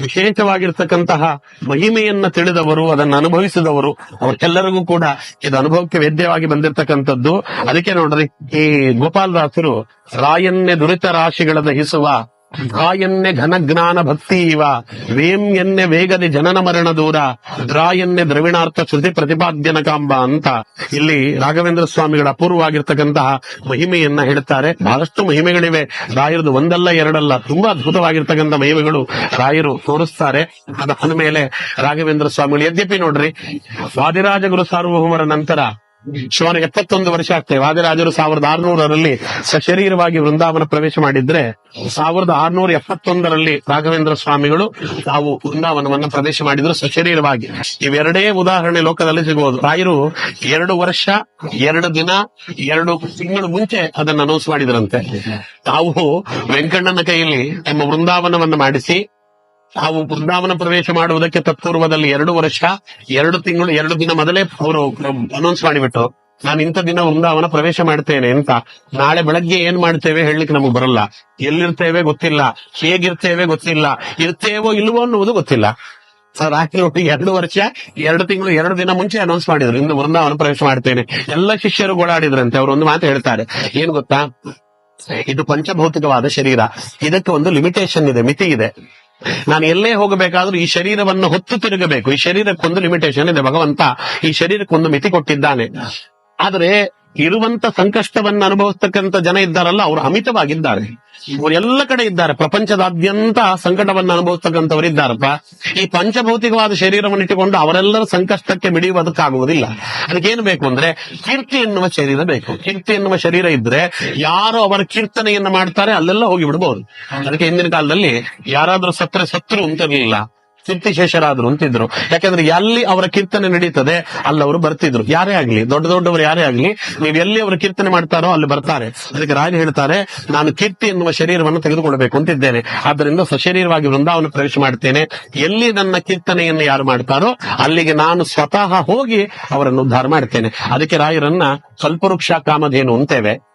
ವಿಶೇಷವಾಗಿರ್ತಕ್ಕಂತಹ ಮಹಿಮೆಯನ್ನ ತಿಳಿದವರು, ಅದನ್ನು ಅನುಭವಿಸಿದವರು, ಅವರೆಲ್ಲರಿಗೂ ಕೂಡ ಇದು ಅನುಭವಕ್ಕೆ ವೇದ್ಯವಾಗಿ ಬಂದಿರತಕ್ಕಂಥದ್ದು. ಅದಕ್ಕೆ ನೋಡ್ರಿ, ಈ ಗೋಪಾಲದಾಸರು ರಾಯನ್ನೇ ದುರಿತ ರಾಶಿಗಳ ದಹಿಸುವ ಗಾಯನ್ನೆ ಘನ ಜ್ಞಾನ ಭಕ್ತಿ ಇವ ವೇಂ ಎನ್ನೆ ವೇಗದೆ ಜನನ ಮರಣ ದೂರ ದ್ರಾಯನ್ನೆ ದ್ರವಿಣಾರ್ಥ ಶ್ರುತಿ ಪ್ರತಿಪಾದ್ಯನ ಕಾಂಬ ಅಂತ. ಇಲ್ಲಿ ರಾಘವೇಂದ್ರ ಸ್ವಾಮಿಗಳ ಅಪೂರ್ವವಾಗಿರ್ತಕ್ಕಂತಹ ಮಹಿಮೆಯನ್ನ ಹೇಳ್ತಾರೆ ಬಹಳಷ್ಟು ಮಹಿಮೆಗಳಿವೆ. ರಾಯರದು ಒಂದಲ್ಲ, ಎರಡಲ್ಲ, ತುಂಬಾ ಅದ್ಭುತವಾಗಿರ್ತಕ್ಕಂಥ ಮಹಿಮೆಗಳು ರಾಯರು ತೋರಿಸ್ತಾರೆ. ಅದಾದ ಮೇಲೆ ರಾಘವೇಂದ್ರ ಸ್ವಾಮಿಗಳು, ಯದ್ಯಪಿ ನೋಡ್ರಿ ವಾದಿರಾಜ ಗುರು ಸಾರ್ವಭೌಮರ ನಂತರ ಸುಮಾರು ಎಪ್ಪತ್ತೊಂದು ವರ್ಷ ಆಗ್ತದೆ ವಾದಿರಾಜರು ಸಾವಿರದ ಆರುನೂರರಲ್ಲಿ ಸಶರೀರವಾಗಿ ವೃಂದಾವನ ಪ್ರವೇಶ ಮಾಡಿದ್ರೆ ಸಾವಿರದ ಆರ್ನೂರ ಎಪ್ಪತ್ತೊಂದರಲ್ಲಿ ರಾಘವೇಂದ್ರ ಸ್ವಾಮಿಗಳು ತಾವು ವೃಂದಾವನವನ್ನು ಪ್ರವೇಶ ಮಾಡಿದ್ರು ಸಶರೀರವಾಗಿ. ಇವೆರಡೇ ಉದಾಹರಣೆ ಲೋಕದಲ್ಲಿ ಸಿಗಬಹುದು ರಾಯರು ಎರಡು ವರ್ಷ, ಎರಡು ದಿನ, ಎರಡು ತಿಂಗಳು ಮುಂಚೆ ಅದನ್ನು ಅನೌನ್ಸ್ ಮಾಡಿದ್ರಂತೆ. ತಾವು ವೆಂಕಣ್ಣನ ಕೈಯಲ್ಲಿ ತಮ್ಮ ವೃಂದಾವನವನ್ನು ಮಾಡಿಸಿ ತಾವು ವೃಂದಾವನ ಪ್ರವೇಶ ಮಾಡುವುದಕ್ಕೆ ತತ್ಪೂರ್ವದಲ್ಲಿ ಎರಡು ವರ್ಷ, ಎರಡು ತಿಂಗಳು, ಎರಡು ದಿನ ಮೊದಲೇ ಅವರು ಅನೌನ್ಸ್ ಮಾಡಿಬಿಟ್ಟು ನಾನು ಇಂಥ ದಿನ ವೃಂದಾವನ ಪ್ರವೇಶ ಮಾಡ್ತೇನೆ ಅಂತ ನಾಳೆ ಬೆಳಗ್ಗೆ ಏನ್ ಮಾಡ್ತೇವೆ ಹೇಳಲಿಕ್ಕೆ ನಮಗೆ ಬರಲ್ಲ. ಎಲ್ಲಿರ್ತೇವೆ ಗೊತ್ತಿಲ್ಲ. ಹೇಗಿರ್ತೇವೆ ಗೊತ್ತಿಲ್ಲ. ಇರ್ತೇವೋ ಇಲ್ವೋ ಅನ್ನುವುದು ಗೊತ್ತಿಲ್ಲ. ಸರ್ ನೋಡಿ ಎರಡು ವರ್ಷ, ಎರಡು ತಿಂಗಳು, ಎರಡು ದಿನ ಮುಂಚೆ ಅನೌನ್ಸ್ ಮಾಡಿದ್ರು. ಇಂದು ವೃಂದಾವನ ಪ್ರವೇಶ ಮಾಡ್ತೇನೆ. ಎಲ್ಲ ಶಿಷ್ಯರು ಗೋಳಾಡಿದ್ರಂತೆ. ಅವರು ಒಂದು ಮಾತು ಹೇಳ್ತಾರೆ. ಏನ್ ಗೊತ್ತಾ? ಇದು ಪಂಚಭೌತಿಕವಾದ ಶರೀರ. ಇದಕ್ಕೆ ಒಂದು ಲಿಮಿಟೇಷನ್ ಇದೆ, ಮಿತಿ ಇದೆ. ನಾನು ಎಲ್ಲೇ ಹೋಗಬೇಕಾದ್ರೂ ಈ ಶರೀರವನ್ನು ಹೊತ್ತು ತಿರುಗಬೇಕು. ಈ ಶರೀರಕ್ಕೊಂದು ಲಿಮಿಟೇಷನ್ ಇದೆ ಭಗವಂತ. ಈ ಶರೀರಕ್ಕೊಂದು ಮಿತಿ ಕೊಟ್ಟಿದ್ದಾನೆ. ಆದ್ರೆ ಇರುವಂತ ಸಂಕಷ್ಟವನ್ನು ಅನುಭವಿಸ್ತಕ್ಕಂಥ ಜನ ಇದ್ದಾರಲ್ಲ, ಅವರು ಅಮಿತವಾಗಿದ್ದಾರೆ. ಎಲ್ಲ ಕಡೆ ಇದ್ದಾರೆ. ಪ್ರಪಂಚದಾದ್ಯಂತ ಸಂಕಟವನ್ನು ಅನುಭವಿಸ್ತಕ್ಕಂಥವ್ರು ಇದ್ದಾರಪ್ಪ. ಈ ಪಂಚಭೌತಿಕವಾದ ಶರೀರವನ್ನು ಇಟ್ಟುಕೊಂಡು ಅವರೆಲ್ಲರ ಸಂಕಷ್ಟಕ್ಕೆ ಮಿಡಿಯುವುದಕ್ಕಾಗುವುದಿಲ್ಲ. ಅದಕ್ಕೇನು ಬೇಕು ಅಂದ್ರೆ ಕೀರ್ತಿ ಎನ್ನುವ ಶರೀರ ಬೇಕು. ಕೀರ್ತಿ ಎನ್ನುವ ಶರೀರ ಇದ್ರೆ ಯಾರು ಅವರ ಕೀರ್ತನೆಯನ್ನ ಮಾಡ್ತಾರೆ, ಅಲ್ಲೆಲ್ಲ ಹೋಗಿ ಬಿಡಬಹುದು ಅದಕ್ಕೆ ಹಿಂದಿನ ಕಾಲದಲ್ಲಿ ಯಾರಾದ್ರೂ ಸತ್ರ ಸತ್ರು ಅಂತಿರ್ಲಿಲ್ಲ ಕೀರ್ತಿಶೇಷರಾದ್ರು ಅಂತಿದ್ರು. ಯಾಕಂದ್ರೆ ಎಲ್ಲಿ ಅವರ ಕೀರ್ತನೆ ನಡೀತದೆ, ಅಲ್ಲಿ ಅವರು ಬರ್ತಿದ್ರು. ಯಾರೇ ಆಗ್ಲಿ, ದೊಡ್ಡ ದೊಡ್ಡವರು ಯಾರೇ ಆಗ್ಲಿ, ನೀವು ಎಲ್ಲಿ ಅವರು ಕೀರ್ತನೆ ಮಾಡ್ತಾರೋ ಅಲ್ಲಿ ಬರ್ತಾರೆ. ಅದಕ್ಕೆ ರಾಜ ಹೇಳ್ತಾರೆ, ನಾನು ಕೀರ್ತಿ ಎನ್ನುವ ಶರೀರವನ್ನು ತೆಗೆದುಕೊಳ್ಬೇಕು ಅಂತಿದ್ದೇನೆ. ಆದ್ದರಿಂದ ಸಶರೀರವಾಗಿ ವೃಂದಾವನ ಪ್ರವೇಶ ಮಾಡ್ತೇನೆ. ಎಲ್ಲಿ ನನ್ನ ಕೀರ್ತನೆಯನ್ನು ಯಾರು ಮಾಡ್ತಾರೋ, ಅಲ್ಲಿಗೆ ನಾನು ಸ್ವತಃ ಹೋಗಿ ಅವರನ್ನು ಉದ್ಧಾರ ಮಾಡ್ತೇನೆ. ಅದಕ್ಕೆ ರಾಯರನ್ನ ಕಲ್ಪವೃಕ್ಷ ಕಾಮಧೇನು ಅಂತೇವೆ.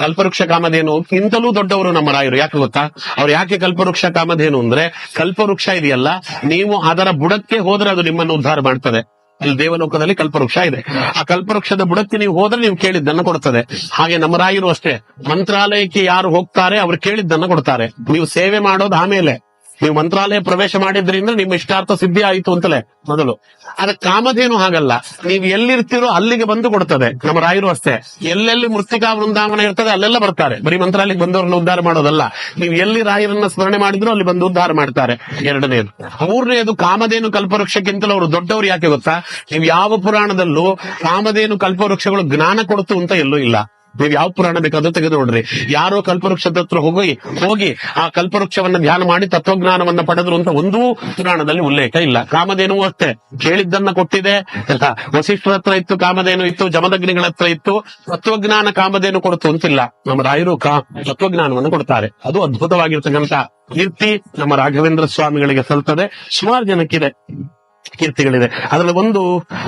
ಕಲ್ಪವೃಕ್ಷ ಕಾಮಧೇನು ಕಿಂತಲೂ ದೊಡ್ಡವರು ನಮ್ಮ ರಾಯರು. ಯಾಕೆ ಗೊತ್ತಾ? ಅವ್ರು ಯಾಕೆ ಕಲ್ಪವೃಕ್ಷ ಕಾಮಧೇನು ಅಂದ್ರೆ ಕಲ್ಪವೃಕ್ಷ ಇದೆಯಲ್ಲ, ನೀವು ಅದರ ಬುಡಕ್ಕೆ ಹೋದ್ರೆ ಅದು ನಿಮ್ಮನ್ನು ಉದ್ಧಾರ ಮಾಡ್ತದೆ. ಇಲ್ಲಿ ದೇವಲೋಕದಲ್ಲಿ ಕಲ್ಪವೃಕ್ಷ ಇದೆ. ಆ ಕಲ್ಪವೃಕ್ಷದ ಬುಡಕ್ಕೆ ನೀವು ಹೋದ್ರೆ ನೀವು ಕೇಳಿದ್ದನ್ನ ಕೊಡ್ತದೆ. ಹಾಗೆ ನಮ್ಮ ರಾಯರು ಅಷ್ಟೇ, ಮಂತ್ರಾಲಯಕ್ಕೆ ಯಾರು ಹೋಗ್ತಾರೆ, ಅವ್ರು ಕೇಳಿದ್ದನ್ನ ಕೊಡ್ತಾರೆ. ನೀವು ಸೇವೆ ಮಾಡೋದು ಆಮೇಲೆ. ನೀವು ಮಂತ್ರಾಲಯ ಪ್ರವೇಶ ಮಾಡಿದ್ರಿಂದ ನಿಮ್ಮ ಇಷ್ಟಾರ್ಥ ಸಿದ್ಧಿ ಆಯಿತು ಅಂತಲೇ ಮೊದಲು. ಅದ ಕಾಮಧೇನು ಹಾಗಲ್ಲ. ನೀವು ಎಲ್ಲಿರ್ತೀರೋ ಅಲ್ಲಿಗೆ ಬಂದು ಕೊಡ್ತದೆ. ನಮ್ಮ ರಾಯರು ಅಷ್ಟೇ. ಎಲ್ಲೆಲ್ಲಿ ಮೃತ್ತಿಕಾ ವೃಂದಾವನ ಇರ್ತದೆ ಅಲ್ಲೆಲ್ಲ ಬರ್ತಾರೆ. ಬರೀ ಮಂತ್ರಾಲಯಕ್ಕೆ ಬಂದವರನ್ನ ಉದ್ಧಾರ ಮಾಡೋದಲ್ಲ. ನೀವು ಎಲ್ಲಿ ರಾಯರನ್ನ ಸ್ಮರಣೆ ಮಾಡಿದ್ರು ಅಲ್ಲಿ ಬಂದು ಉದ್ಧಾರ ಮಾಡ್ತಾರೆ. ಎರಡನೇದು. ಮೂರನೇದು ಕಾಮಧೇನು ಕಲ್ಪವೃಕ್ಷಕ್ಕಿಂತಲೂ ಅವರು ದೊಡ್ಡವರು ಯಾಕೆ ಗೊತ್ತಾ? ನೀವು ಯಾವ ಪುರಾಣದಲ್ಲೂ ಕಾಮಧೇನು ಕಲ್ಪವೃಕ್ಷಗಳು ಜ್ಞಾನ ಕೊಡ್ತು ಅಂತ ಎಲ್ಲೂ ಇಲ್ಲ. ನೀವು ಯಾವ ಪುರಾಣ ಬೇಕಾದ್ರೂ ತೆಗೆದು ನೋಡ್ರಿ ಯಾರೋ ಕಲ್ಪವೃಕ್ಷದ ಹತ್ರ ಹೋಗಿ ಹೋಗಿ ಆ ಕಲ್ಪವೃಕ್ಷವನ್ನ ಧ್ಯಾನ ಮಾಡಿ ತತ್ವಜ್ಞಾನವನ್ನ ಪಡೆದ್ರು ಅಂತ ಒಂದೂ ಪುರಾಣದಲ್ಲಿ ಉಲ್ಲೇಖ ಇಲ್ಲ. ಕಾಮಧೇನು ಅಷ್ಟೇ. ಕೇಳಿದ್ದನ್ನ ಕೊಟ್ಟಿದೆ. ವಸಿಷ್ಠರ ಹತ್ರ ಇತ್ತು, ಕಾಮಧೇನು ಇತ್ತು, ಜಮದಗ್ನಿಗಳ ಹತ್ರ ಇತ್ತು. ತತ್ವಜ್ಞಾನ ಕಾಮಧೇನು ಕೊಡ್ತು ಅಂತಿಲ್ಲ. ನಮ್ಮ ರಾಯರು ಕಾ ತತ್ವಜ್ಞಾನವನ್ನು ಕೊಡ್ತಾರೆ. ಅದು ಅದ್ಭುತವಾಗಿರ್ತಕ್ಕಂಥ ಕೀರ್ತಿ ನಮ್ಮ ರಾಘವೇಂದ್ರ ಸ್ವಾಮಿಗಳಿಗೆ ಸಲ್ತದೆ. ಸುಮಾರು ಜನಕ್ಕಿದೆ. ಕೀರ್ತಿಗಳಿದೆ. ಅದರಲ್ಲಿ ಒಂದು